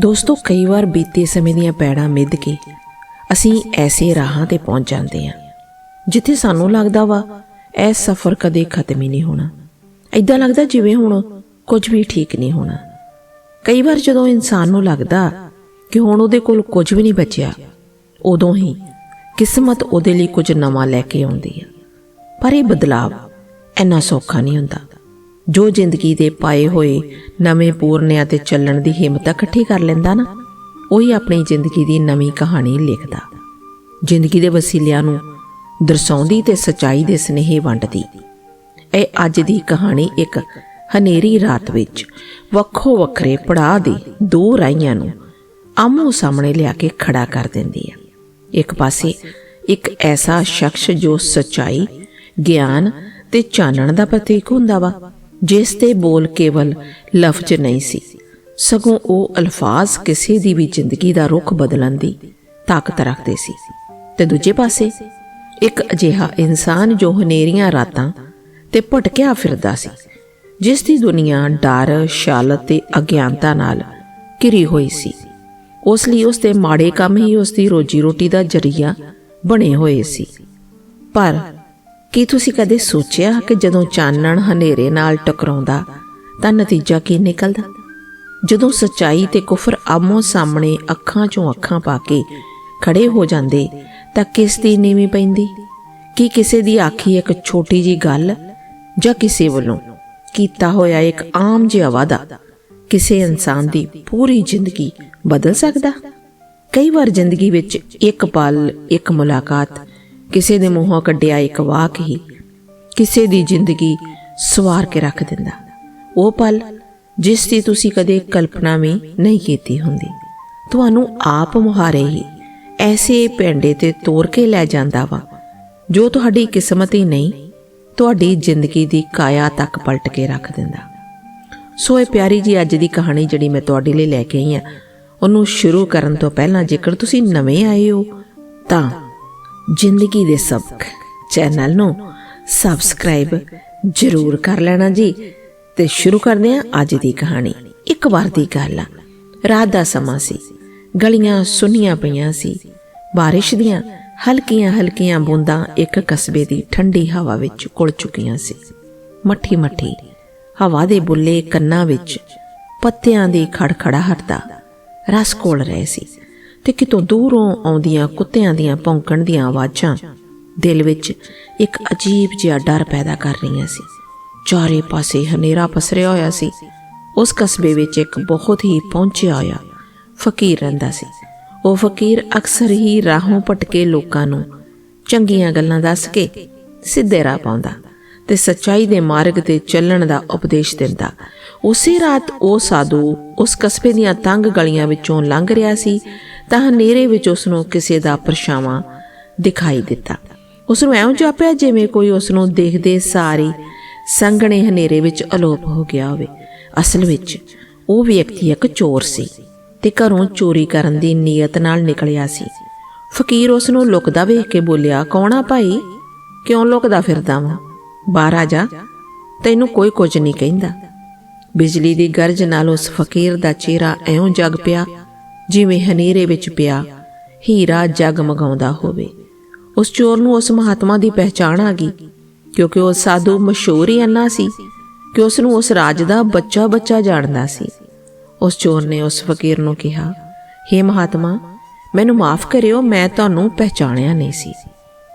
ਦੋਸਤੋ, ਕਈ ਵਾਰ ਬੀਤੇ ਸਮੇਂ ਦੀਆਂ ਪੈੜਾਂ ਮਿੱਧ ਕੇ ਅਸੀਂ ਐਸੇ ਰਾਹਾਂ ਤੇ ਪਹੁੰਚ ਜਾਂਦੇ ਹਾਂ, ਜਿੱਥੇ ਸਾਨੂੰ ਲੱਗਦਾ ਵਾ ਇਹ ਸਫ਼ਰ ਕਦੇ ਖਤਮ ਹੀ ਨਹੀਂ ਹੋਣਾ। ਐਦਾਂ ਲੱਗਦਾ ਜਿਵੇਂ ਹੁਣ ਕੁਝ ਵੀ ਠੀਕ ਨਹੀਂ ਹੋਣਾ। ਕਈ ਵਾਰ ਜਦੋਂ ਇਨਸਾਨ ਨੂੰ ਲੱਗਦਾ ਕਿ ਹੁਣ ਉਹਦੇ ਕੋਲ ਕੁਝ ਵੀ ਨਹੀਂ ਬਚਿਆ, ਉਦੋਂ ਹੀ ਕਿਸਮਤ ਉਹਦੇ ਲਈ ਕੁਝ ਨਵਾਂ ਲੈ ਕੇ ਆਉਂਦੀ ਹੈ ਪਰ ਇਹ ਬਦਲਾਵ ਇੰਨਾ ਸੌਖਾ ਨਹੀਂ ਹੁੰਦਾ। ਜੋ ਜ਼ਿੰਦਗੀ ਦੇ ਪਾਏ ਹੋਏ ਨਵੇਂ ਪੂਰਨਿਆਂ ਤੇ ਚੱਲਣ ਦੀ ਹਿੰਮਤ ਇਕੱਠੀ ਕਰ ਲੈਂਦਾ ਨਾ, ਉਹੀ ਆਪਣੀ ਜ਼ਿੰਦਗੀ ਦੀ ਨਵੀਂ ਕਹਾਣੀ ਲਿਖਦਾ। ਜ਼ਿੰਦਗੀ ਦੇ ਵਸੀਲਿਆਂ ਨੂੰ ਦਰਸਾਉਂਦੀ ਤੇ ਸਚਾਈ ਦੇ ਸਨੇਹੇ ਵੰਡਦੀ। ਇਹ ਅੱਜ ਦੀ ਕਹਾਣੀ ਇੱਕ ਹਨੇਰੀ ਰਾਤ ਵਿੱਚ ਵੱਖੋ ਵੱਖਰੇ ਪੜਾਅ ਦੇ ਦੋ ਰਾਹੀਆਂ ਨੂੰ ਆਮੋ ਸਾਹਮਣੇ ਲਿਆ ਕੇ ਖੜਾ ਕਰ ਦਿੰਦੀ ਹੈ। ਇੱਕ ਪਾਸੇ ਇੱਕ ਐਸਾ ਸ਼ਖਸ ਜੋ ਸਚਾਈ, ਗਿਆਨ ਤੇ ਚਾਨਣ ਦਾ ਪ੍ਰਤੀਕ ਹੁੰਦਾ ਵਾ ਜਿਸ ਦੇ ਬੋਲ ਕੇਵਲ ਲਫ਼ਜ਼ ਨਹੀਂ ਸੀ। ਸਗੋਂ ਉਹ ਅਲਫਾਜ਼ ਕਿਸੇ ਦੀ ਵੀ ਜ਼ਿੰਦਗੀ ਦਾ ਰੁਖ ਬਦਲਣ ਦੀ ਤਾਕਤ ਰੱਖਦੇ ਸੀ। ਤੇ ਦੂਜੇ ਪਾਸੇ ਇੱਕ ਅਜਿਹਾ ਇਨਸਾਨ ਜੋ ਹਨੇਰੀਆਂ ਰਾਤਾਂ ਤੇ ਭਟਕਿਆ ਫਿਰਦਾ ਸੀ, ਜਿਸ ਦੀ ਦੁਨੀਆ ਡਰ ਸ਼ਾਲਤ ਤੇ ਅਗਿਆਨਤਾ ਨਾਲ ਘਿਰੀ ਹੋਈ ਸੀ। ਉਸ ਲਈ ਉਸ ਦੇ ਮਾੜੇ ਕੰਮ ਹੀ ਉਸ ਦੀ ਰੋਜੀ ਰੋਟੀ ਦਾ ਜਰੀਆ ਬਣੇ ਹੋਏ ਸੀ। ਪਰ ਕੀ ਤੁਸੀਂ ਕਦੇ ਸੋਚਿਆ ਕਿ ਜਦੋਂ ਚਾਨਣ ਹਨੇਰੇ ਨਾਲ ਟਕਰਾਉਂਦਾ, ਤਾਂ ਨਤੀਜਾ ਕੀ ਨਿਕਲਦਾ? ਜਦੋਂ ਸਚਾਈ ਤੇ ਕੁਫਰ ਆਮੋ ਸਾਹਮਣੇ ਅੱਖਾਂ 'ਚੋਂ ਅੱਖਾਂ ਪਾ ਕੇ ਖੜੇ ਹੋ ਜਾਂਦੇ, ਤਾਂ ਕਿਸ ਦੀ ਨੀਵੀਂ ਪੈਂਦੀ? ਕੀ ਕਿਸੇ ਦੀ ਆਖੀ ਇੱਕ ਛੋਟੀ ਜੀ ਗੱਲ ਜਾਂ ਕਿਸੇ ਵੱਲੋਂ ਕੀਤਾ ਹੋਇਆ ਇੱਕ ਆਮ ਜਿਹਾ ਵਾਦਾ ਕਿਸੇ ਇਨਸਾਨ ਦੀ ਪੂਰੀ ਜ਼ਿੰਦਗੀ ਬਦਲ ਸਕਦਾ? ਕਈ ਵਾਰ ਜ਼ਿੰਦਗੀ ਵਿੱਚ ਇੱਕ ਪਲ, ਇੱਕ ਮੁਲਾਕਾਤ ਕਿਸੇ ਦੇ ਮੂੰਹੋਂ ਕੱਢਿਆ ਇੱਕ ਵਾਕ ਹੀ ਕਿਸੇ ਦੀ ਜ਼ਿੰਦਗੀ ਸਵਾਰ ਕੇ ਰੱਖ ਦਿੰਦਾ। ਉਹ ਪਲ ਜਿਸ ਦੀ ਤੁਸੀਂ ਕਦੇ ਕਲਪਨਾ ਵੀ ਨਹੀਂ ਕੀਤੀ ਹੁੰਦੀ। ਤੁਹਾਨੂੰ ਆਪ ਮੁਹਾਰੇ ਹੀ ਐਸੇ ਪੈਂਡੇ ਤੇ ਤੋੜ ਕੇ ਲੈ ਜਾਂਦਾ ਵਾ, ਜੋ ਤੁਹਾਡੀ ਕਿਸਮਤ ਹੀ ਨਹੀਂ, ਤੁਹਾਡੀ ਜ਼ਿੰਦਗੀ ਦੀ ਕਾਇਆ ਤੱਕ ਪਲਟ ਕੇ ਰੱਖ ਦਿੰਦਾ। ਸੋ ਇਹ ਪਿਆਰੀ ਜੀ ਅੱਜ ਦੀ ਕਹਾਣੀ ਜਿਹੜੀ ਮੈਂ ਤੁਹਾਡੇ ਲਈ ਲੈ ਕੇ ਆਈ ਆ ਉਹਨੂੰ ਸ਼ੁਰੂ ਕਰਨ ਤੋਂ ਪਹਿਲਾਂ ਜੇਕਰ ਤੁਸੀਂ ਨਵੇਂ ਆਏ ਹੋ, ਤਾਂ ਜ਼ਿੰਦਗੀ ਦੇ ਸਬਕ ਚੈਨਲ ਨੂੰ ਸਬਸਕ੍ਰਾਈਬ ਜ਼ਰੂਰ ਕਰ ਲੈਣਾ ਜੀ। ਤੇ ਸ਼ੁਰੂ ਕਰਦੇ ਹਾਂ ਅੱਜ ਦੀ ਕਹਾਣੀ। ਇੱਕ ਵਾਰ ਦੀ ਗੱਲ ਆ। ਰਾਤ ਦਾ ਸਮਾਂ ਸੀ। ਗਲੀਆਂ ਸੁੰਨੀਆਂ ਪਈਆਂ ਸੀ। ਬਾਰਿਸ਼ ਦੀਆਂ ਹਲਕੀਆਂ ਹਲਕੀਆਂ ਬੂੰਦਾਂ ਇੱਕ ਕਸਬੇ ਦੀ ਠੰਡੀ ਹਵਾ ਵਿੱਚ ਕੁਲ ਚੁੱਕੀਆਂ ਸੀ। ਮੱਠੀ ਮੱਠੀ ਹਵਾ ਦੇ ਬੁੱਲੇ ਕੰਨਾਂ ਵਿੱਚ ਪੱਤਿਆਂ ਦੀ ਖੜਖੜਾਹਟ ਦਾ ਰਸ ਕੋਲ ਰਹੇ ਸੀ। ਤੇ ਕਿਤੋਂ ਦੂਰੋਂ ਆਉਂਦੀਆਂ ਕੁੱਤਿਆਂ ਦੀਆਂ ਭੌਂਕਣ ਦੀਆਂ ਆਵਾਜ਼ਾਂ ਦਿਲ ਵਿੱਚ ਇੱਕ ਅਜੀਬ ਜਿਹਾ ਡਰ ਪੈਦਾ ਕਰ ਰਹੀਆਂ ਸੀ। ਚਾਰੇ ਪਾਸੇ ਹਨੇਰਾ ਪਸਰਿਆ ਹੋਇਆ ਸੀ। ਉਸ ਕਸਬੇ ਵਿੱਚ ਇੱਕ ਬਹੁਤ ਹੀ ਪਹੁੰਚਿਆ ਹੋਇਆ ਫਕੀਰ ਰਹਿੰਦਾ ਸੀ। ਉਹ ਫਕੀਰ ਅਕਸਰ ਹੀ ਰਾਹੋਂ ਭਟਕੇ ਲੋਕਾਂ ਨੂੰ ਚੰਗੀਆਂ ਗੱਲਾਂ ਦੱਸ ਕੇ ਸਿੱਧੇ ਰਾਹ ਪਾਉਂਦਾ ਤੇ ਸੱਚਾਈ ਦੇ ਮਾਰਗ ਤੇ ਚੱਲਣ ਦਾ ਉਪਦੇਸ਼ ਦਿੰਦਾ। ਉਸੇ ਰਾਤ ਉਹ ਸਾਧੂ ਉਸ ਕਸਬੇ ਦੀਆਂ ਤੰਗ ਗਲੀਆਂ ਵਿੱਚੋਂ ਲੰਘ ਰਿਹਾ ਸੀ ਤਾਂ ਹਨੇਰੇ ਵਿੱਚ ਉਸ ਨੂੰ ਕਿਸੇ ਦਾ ਪਰਛਾਵਾਂ ਦਿਖਾਈ ਦਿੱਤਾ। ਉਸ ਨੂੰ ਐਂ ਜਾਪਿਆ ਜਿਵੇਂ ਕੋਈ ਉਸ ਨੂੰ ਦੇਖਦੇ ਸਾਰੀ ਸੰਘਣੇ ਹਨੇਰੇ ਵਿੱਚ ਅਲੋਪ ਹੋ ਗਿਆ ਹੋਵੇ। ਅਸਲ ਵਿੱਚ ਉਹ ਵਿਅਕਤੀ ਇੱਕ ਚੋਰ ਸੀ ਤੇ ਘਰੋਂ ਚੋਰੀ ਕਰਨ ਦੀ ਨੀਅਤ ਨਾਲ ਨਿਕਲਿਆ ਸੀ। ਫਕੀਰ ਉਸ ਨੂੰ ਲੁਕਦਾ ਵੇਖ ਕੇ ਬੋਲਿਆ, ਕੌਣ ਆ ਭਾਈ? ਕਿਉਂ ਲੁਕਦਾ ਫਿਰਦਾ ਵਾਂ? ਬਾਹਰ ਆ ਜਾ। ਤੈਨੂੰ ਕੋਈ ਕੁਝ ਨਹੀਂ ਕਹਿੰਦਾ। ਬਿਜਲੀ ਦੀ ਗਰਜ ਨਾਲ ਉਸ ਫਕੀਰ ਦਾ ਚਿਹਰਾ ਐਉਂ ਜਗ ਪਿਆ ਜਿਵੇਂ ਹਨੇਰੇ ਵਿੱਚ ਪਿਆ। ਹੀਰਾ ਜਗਮਗਾਉਂਦਾ ਹੋਵੇ। ਉਸ ਚੋਰ ਨੂੰ ਉਸ ਮਹਾਤਮਾ ਦੀ ਪਹਿਚਾਣ ਆ ਗਈ, ਕਿਉਂਕਿ ਉਹ ਸਾਧੂ ਮਸ਼ਹੂਰ ਹੀ ਅੰਨਾ ਸੀ ਕਿ ਉਸ ਨੂੰ ਉਸ ਰਾਜ ਦਾ ਬੱਚਾ ਬੱਚਾ ਜਾਣਦਾ ਸੀ। ਉਸ ਚੋਰ ਨੇ ਉਸ ਫਕੀਰ ਨੂੰ ਕਿਹਾ हे ਮਹਾਤਮਾ, ਮੈਨੂੰ ਮਾਫ ਕਰਿਓ, ਮੈਂ ਤੁਹਾਨੂੰ ਪਹਿਚਾਣਿਆ ਨਹੀਂ ਸੀ।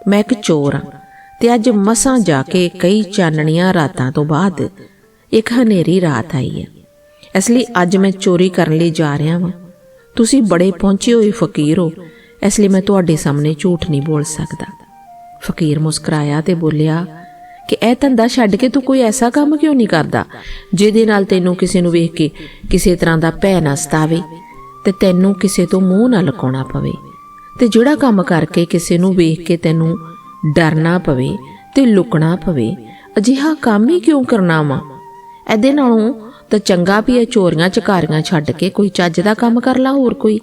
ਮੈਂ ਇੱਕ ਚੋਰ ਹਾਂ ਤੇ ਅੱਜ ਮਸਾਂ ਜਾ ਕੇ ਕਈ ਚਾਨਣੀਆਂ ਰਾਤਾਂ ਤੋਂ ਬਾਅਦ ਇੱਕ ਹਨੇਰੀ ਰਾਤ ਆਈ ਹੈ। ਇਸ ਲਈ ਅੱਜ ਮੈਂ ਚੋਰੀ ਕਰਨ ਲਈ ਜਾ ਰਿਹਾ ਹਾਂ ਤੁਸੀਂ ਬੜੇ ਪਹੁੰਚੇ ਹੋਏ ਫਕੀਰ ਹੋ। ਇਸ ਲਈ ਮੈਂ ਤੁਹਾਡੇ ਸਾਹਮਣੇ ਝੂਠ ਨਹੀਂ ਬੋਲ ਸਕਦਾ। ਫਕੀਰ ਮੁਸਕਰਾਇਆ ਤੇ ਬੋਲਿਆ, ਕਿ ਇਹ ਧੰਦਾ ਛੱਡ ਕੇ ਤੂੰ ਕੋਈ ਐਸਾ ਕੰਮ ਕਿਉਂ ਨਹੀਂ ਕਰਦਾ, ਜਿਹਦੇ ਨਾਲ ਤੈਨੂੰ ਕਿਸੇ ਨੂੰ ਵੇਖ ਕੇ ਕਿਸੇ ਤਰ੍ਹਾਂ ਦਾ ਭੈ ਨਾ ਸਤਾਵੇ ਤੇ ਤੈਨੂੰ ਕਿਸੇ ਤੋਂ ਮੂੰਹ ਨਾ ਲਕਾਉਣਾ ਪਵੇ ਤੇ ਜਿਹੜਾ ਕੰਮ ਕਰਕੇ ਕਿਸੇ ਨੂੰ ਵੇਖ ਕੇ ਤੈਨੂੰ ਡਰਨਾ ਪਵੇ ਤੇ ਲੁਕਣਾ ਪਵੇ, ਅਜਿਹਾ ਕੰਮ ਹੀ ਕਿਉਂ ਕਰਨਾ ਵਾ? ਇਹਦੇ ਨਾਲੋਂ ਤਾਂ ਚੰਗਾ ਵੀ ਇਹ ਚੋਰੀਆਂ ਚਕਾਰੀਆਂ ਛੱਡ ਕੇ ਕੋਈ ਚੱਜ ਦਾ ਕੰਮ ਕਰ ਲਾ ਹੋਰ ਕੋਈ।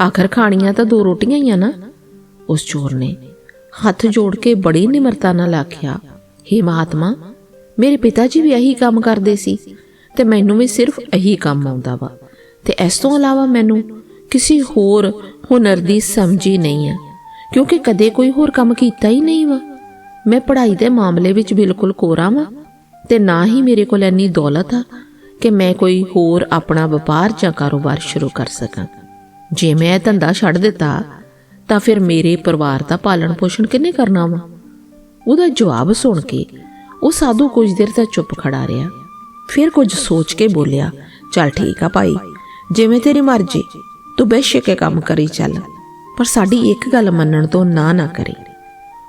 ਆਖਰ ਖਾਣੀਆਂ ਤਾਂ ਦੋ ਰੋਟੀਆਂ ਹੀ ਆ ਨਾ। ਉਸ ਚੋਰ ਨੇ ਹੱਥ ਜੋੜ ਕੇ ਬੜੀ ਨਿਮਰਤਾ ਨਾਲ ਆਖਿਆ हे ਮਹਾਤਮਾ, ਮੇਰੇ ਪਿਤਾ ਜੀ ਵੀ ਇਹੀ ਕੰਮ ਕਰਦੇ ਸੀ ਤੇ ਮੈਨੂੰ ਵੀ ਸਿਰਫ ਇਹੀ ਕੰਮ ਆਉਂਦਾ ਵਾ। ਤੇ ਇਸ ਤੋਂ ਇਲਾਵਾ ਮੈਨੂੰ ਕਿਸੇ ਹੋਰ ਹੁਨਰ ਦੀ ਸਮਝ ਹੀ ਨਹੀਂ ਆ, ਕਿਉਂਕਿ ਕਦੇ ਕੋਈ ਹੋਰ ਕੰਮ ਕੀਤਾ ਹੀ ਨਹੀਂ ਵਾ। ਮੈਂ ਪੜ੍ਹਾਈ ਦੇ ਮਾਮਲੇ ਵਿੱਚ ਬਿਲਕੁਲ ਕੋਰਾ ਵਾਂ। ਤੇ ਨਾ ਹੀ ਮੇਰੇ ਕੋਲ ਇੰਨੀ ਦੌਲਤ ਆ ਕਿ ਮੈਂ ਕੋਈ ਹੋਰ ਆਪਣਾ ਵਪਾਰ ਜਾਂ ਕਾਰੋਬਾਰ ਸ਼ੁਰੂ ਕਰ ਸਕਾਂ। ਜੇ ਮੈਂ ਧੰਦਾ ਛੱਡ ਦਿੱਤਾ, ਤਾਂ ਫਿਰ ਮੇਰੇ ਪਰਿਵਾਰ ਦਾ ਪਾਲਣ ਪੋਸ਼ਣ ਕਿੰਨੇ ਕਰਨਾ ਵਾ? ਉਹਦਾ ਜਵਾਬ ਸੁਣ ਕੇ ਉਹ ਸਾਧੂ ਕੁਝ ਦੇਰ ਤੱਕ ਚੁੱਪ ਖੜਾ ਰਿਹਾ। ਫਿਰ ਕੁਝ ਸੋਚ ਕੇ ਬੋਲਿਆ, ਚੱਲ ਠੀਕ ਆ ਭਾਈ, ਜਿਵੇਂ ਤੇਰੀ ਮਰਜ਼ੀ, ਤੂੰ ਬੇਸ਼ੱਕ ਇਹ ਕੰਮ ਕਰੀ ਚੱਲ, ਪਰ ਸਾਡੀ ਇੱਕ ਗੱਲ ਮੰਨਣ ਤੋਂ ਨਾ ਨਾ ਕਰੀ।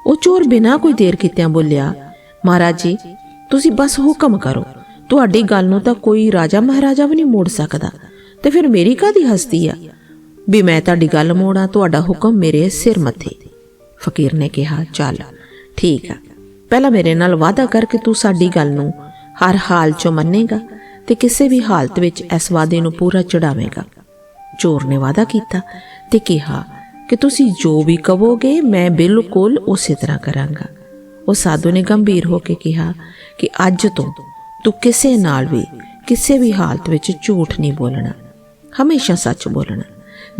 ਉਹ ਚੋਰ ਬਿਨਾਂ ਕੋਈ ਦੇਰ ਕੀਤਿਆਂ ਬੋਲਿਆ, ਮਹਾਰਾਜ ਜੀ ਤੁਸੀਂ ਬਸ ਹੁਕਮ ਕਰੋ। ਤੁਹਾਡੀ ਗੱਲ ਨੂੰ ਤਾਂ ਕੋਈ ਰਾਜਾ ਮਹਾਰਾਜਾ ਵੀ ਨਹੀਂ ਮੋੜ ਸਕਦਾ। ਤੇ ਫਿਰ ਮੇਰੀ ਕਾਦੀ ਹਸਤੀ ਆ? ਵੀ ਮੈਂ ਤੁਹਾਡੀ ਗੱਲ ਮੋੜਾਂ, ਤੁਹਾਡਾ ਹੁਕਮ ਮੇਰੇ ਸਿਰ ਮੱਥੇ। ਫਕੀਰ ਨੇ ਕਿਹਾ, ਚੱਲ, ਠੀਕ ਆ। ਪਹਿਲਾਂ ਮੇਰੇ ਨਾਲ ਵਾਅਦਾ ਕਰ ਕਿ ਤੂੰ ਸਾਡੀ ਗੱਲ ਨੂੰ ਹਰ ਹਾਲ 'ਚ ਮੰਨੇਗਾ ਤੇ ਕਿਸੇ ਵੀ ਹਾਲਤ ਵਿੱਚ ਇਸ ਵਾਅਦੇ ਨੂੰ ਪੂਰਾ ਚੜਾਵੇਂਗਾ। ਚੋਰ ਨੇ ਵਾਅਦਾ ਕੀਤਾ ਤੇ ਕਿਹਾ ਕਿ ਤੁਸੀਂ ਜੋ ਵੀ ਕਹੋਗੇ ਮੈਂ ਬਿਲਕੁਲ ਉਸੇ ਤਰ੍ਹਾਂ ਕਰਾਂਗਾ। ਉਹ ਸਾਧੂ ਨੇ ਗੰਭੀਰ ਹੋ ਕੇ ਕਿਹਾ ਕਿ ਅੱਜ ਤੋਂ ਤੂੰ ਕਿਸੇ ਨਾਲ ਵੀ ਕਿਸੇ ਵੀ ਹਾਲਤ ਵਿੱਚ ਝੂਠ ਨਹੀਂ ਬੋਲਣਾ। ਹਮੇਸ਼ਾ ਸੱਚ ਬੋਲਣਾ।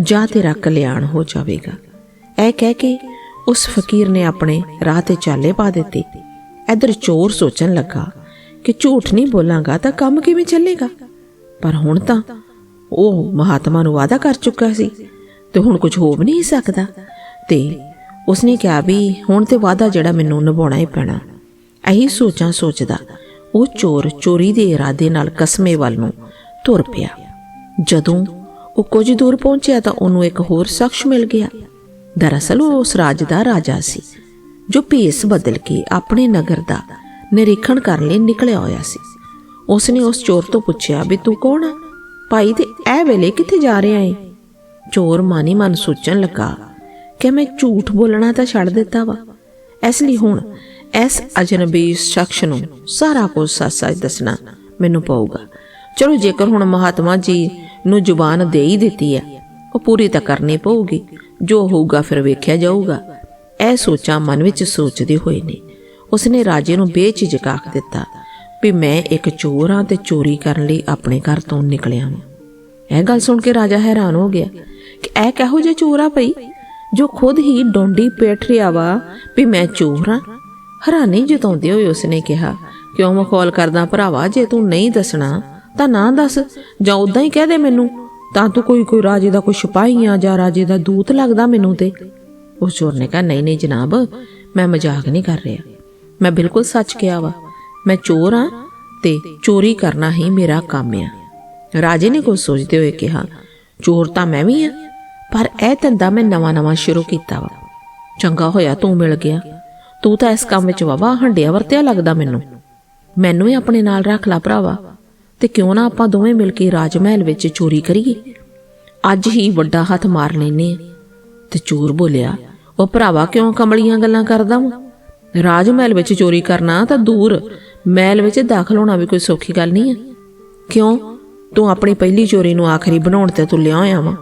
ਜਾਂ ਤੇਰਾ ਕਲਿਆਣ ਹੋ ਜਾਵੇਗਾ। ਇਹ ਕਹਿ ਕੇ ਉਸ ਫਕੀਰ ਨੇ ਆਪਣੇ ਰਾਹ ਤੇ ਚਾਲੇ ਪਾ ਦਿੱਤੇ। ਇਧਰ ਚੋਰ ਸੋਚਣ ਲੱਗਾ ਕਿ ਝੂਠ ਨਹੀਂ ਬੋਲਾਂਗਾ ਤਾਂ ਕੰਮ ਕਿਵੇਂ ਚੱਲੇਗਾ? ਪਰ ਹੁਣ ਤਾਂ ਉਹ ਮਹਾਤਮਾ ਨੂੰ ਵਾਅਦਾ ਕਰ ਚੁੱਕਾ ਸੀ ਤੇ ਹੁਣ ਕੁਝ ਹੋ ਵੀ ਨਹੀਂ ਸਕਦਾ। ਤੇ ਉਸਨੇ ਕਿਹਾ ਵੀ ਹੁਣ ਤੇ ਵਾਅਦਾ ਜਿਹੜਾ ਮੈਨੂੰ ਨਿਭਾਉਣਾ ਹੀ ਪੈਣਾ। ਇਹੀ ਸੋਚਾਂ ਸੋਚਦਾ, ਉਹ ਚੋਰ ਚੋਰੀ ਦੇ ਇਰਾਦੇ ਨਾਲ ਕਸਮੇ ਵੱਲ ਨੂੰ ਤੁਰ ਪਿਆ। ਜਦੋਂ ਉਹ ਕੁਝ ਦੂਰ ਪਹੁੰਚਿਆ ਤਾਂ ਉਹਨੂੰ ਇੱਕ ਹੋਰ ਸ਼ਖਸ ਮਿਲ ਗਿਆ। ਦਰਅਸਲ ਉਹ ਉਸ ਰਾਜ ਦਾ ਰਾਜਾ ਸੀ, ਜੋ ਭੇਸ ਬਦਲ ਕੇ ਆਪਣੇ ਨਗਰ ਦਾ ਨਿਰੀਖਣ ਕਰਨ ਲਈ ਨਿਕਲਿਆ ਹੋਇਆ ਸੀ। ਉਸਨੇ ਉਸ ਚੋਰ ਤੋਂ ਪੁੱਛਿਆ ਵੀ ਤੂੰ ਕੌਣ ਆ? ਭਾਈ, ਤੇ ਇਹ ਵੇਲੇ ਕਿੱਥੇ ਜਾ ਰਿਹਾ ਏ? ਚੋਰ ਮਾਨੀ ਮਨ ਸੋਚਣ ਲੱਗਾ ਕਿ ਮੈਂ ਝੂਠ ਬੋਲਣਾ ਤਾਂ ਛੱਡ ਦਿੱਤਾ ਵਾ। ਇਸ ਲਈ ਹੁਣ ਇਸ ਅਜਨਬੀ ਸ਼ਖਸ ਨੂੰ ਸਾਰਾ ਕੁਝ ਸੱਚ-ਸੱਚ ਦੱਸਣਾ ਮੈਨੂੰ ਪਊਗਾ। ਚਲੋ ਜੇਕਰ ਹੁਣ ਮਹਾਤਮਾ ਜੀ ਨੂੰ ਜ਼ੁਬਾਨ ਦੇ ਹੀ ਦਿੱਤੀ ਹੈ, ਉਹ ਪੂਰੀ ਤਾਂ ਕਰਨੀ ਪਊਗੀ। ਜੋ ਹੋਊਗਾ ਫਿਰ ਵੇਖਿਆ ਜਾਊਗਾ। ਇਹ ਸੋਚਾਂ ਮਨ ਵਿੱਚ ਸੋਚਦੇ ਹੋਏ ਨੇ। ਉਸਨੇ ਰਾਜੇ ਨੂੰ ਬੇਝਿਜਕ ਆਖ ਦਿੱਤਾ ਵੀ ਮੈਂ ਇੱਕ ਚੋਰ ਹਾਂ ਤੇ ਚੋਰੀ ਕਰਨ ਲਈ ਆਪਣੇ ਘਰ ਤੋਂ ਨਿਕਲਿਆ ਹਾਂ ਇਹ ਗੱਲ ਸੁਣ ਕੇ ਰਾਜਾ ਹੈਰਾਨ ਹੋ ਗਿਆ ਕਿ ਇਹ ਕਿਹੋ ਜਿਹਾ ਚੋਰ ਆ ਭਈ, ਜੋ ਖੁਦ ਹੀ ਡੋਂਡੀ ਪੇਟ ਰਿਹਾ ਵਾ ਵੀ ਮੈਂ ਚੋਰ ਹਾਂ ਹੈਰਾਨੀ ਜਤਾਉਂਦੇ ਹੋਏ ਉਸਨੇ ਕਿਹਾ, ਕਿਉਂ ਮਖੌਲ ਕਰਦਾ ਭਰਾਵਾ? ਜੇ ਤੂੰ ਨਹੀਂ ਦੱਸਣਾ, ਤਾਂ ਨਾ ਦੱਸ। ਜਾਂ ਉਦਾਂ ਹੀ ਕਹਿ ਦੇ ਮੈਨੂੰ, ਤਾਂ ਤੂੰ ਕੋਈ ਕੋਈ ਰਾਜੇ ਦਾ ਕੋਈ ਸਿਪਾਹੀ ਆ ਜਾਂ ਰਾਜੇ ਦਾ ਦੂਤ ਲੱਗਦਾ ਮੈਨੂੰ ਤੇ। ਉਸ ਚੋਰ ਨੇ ਕਿਹਾ, ਨਹੀਂ ਨਹੀਂ ਜਨਾਬ, ਮੈਂ ਮਜ਼ਾਕ ਨਹੀਂ ਕਰ ਰਿਹਾ। ਮੈਂ ਬਿਲਕੁਲ ਸੱਚ ਕਿਹਾ ਵਾ। ਮੈਂ ਚੋਰ ਆ ਤੇ ਚੋਰੀ ਕਰਨਾ ਹੀ ਮੇਰਾ ਕੰਮ ਆ। ਰਾਜੇ ਨੇ ਕੁਝ ਸੋਚਦੇ ਹੋਏ ਕਿਹਾ, ਚੋਰ ਤਾਂ ਮੈਂ ਵੀ ਆ, ਪਰ ਇਹ ਧੰਦਾ ਮੈਂ ਨਵਾਂ-ਨਵਾਂ ਸ਼ੁਰੂ ਕੀਤਾ ਵਾ। ਚੰਗਾ ਹੋਇਆ ਤੂੰ ਮਿਲ ਗਿਆ। ਤੂੰ ਤਾਂ ਇਸ ਕੰਮ ਵਿੱਚ ਵਾਵਾ ਹੰਡਿਆ ਵਰਤਿਆ ਲੱਗਦਾ ਮੈਨੂੰ। ਮੈਨੂੰ ਹੀ ਆਪਣੇ ਨਾਲ ਰੱਖ ਲਾ ਭਰਾਵਾ, ਤੇ ਕਿਉਂ ਨਾ ਆਪਾਂ ਦੋਵੇਂ ਮਿਲ ਕੇ ਰਾਜ ਮਹਿਲ ਵਿੱਚ ਚੋਰੀ ਕਰੀਏ। ਅੱਜ ਹੀ ਵੱਡਾ ਹੱਥ ਮਾਰ ਲੈਨੇ ਤੇ ਚੋਰ ਬੋਲਿਆ, ਉਹ ਭਰਾਵਾ ਕਿਉਂ ਕਮਲੀਆਂ ਗੱਲਾਂ ਕਰਦਾ ਵਾਂ? ਰਾਜ ਮਹਿਲ ਵਿੱਚ ਚੋਰੀ ਕਰਨਾ ਤਾਂ ਦੂਰ, ਮਹਿਲ ਵਿੱਚ ਦਾਖਲ ਹੋਣਾ ਵੀ ਕੋਈ ਸੌਖੀ ਗੱਲ ਨਹੀਂ ਹੈ ਕਿਉਂ? ਤੂੰ ਆਪਣੀ ਪਹਿਲੀ ਚੋਰੀ ਨੂੰ ਆਖਰੀ ਬਣਾਉਣ ਤੇ ਤੁਲਿਆ ਹੋਇਆ ਵਾਂ।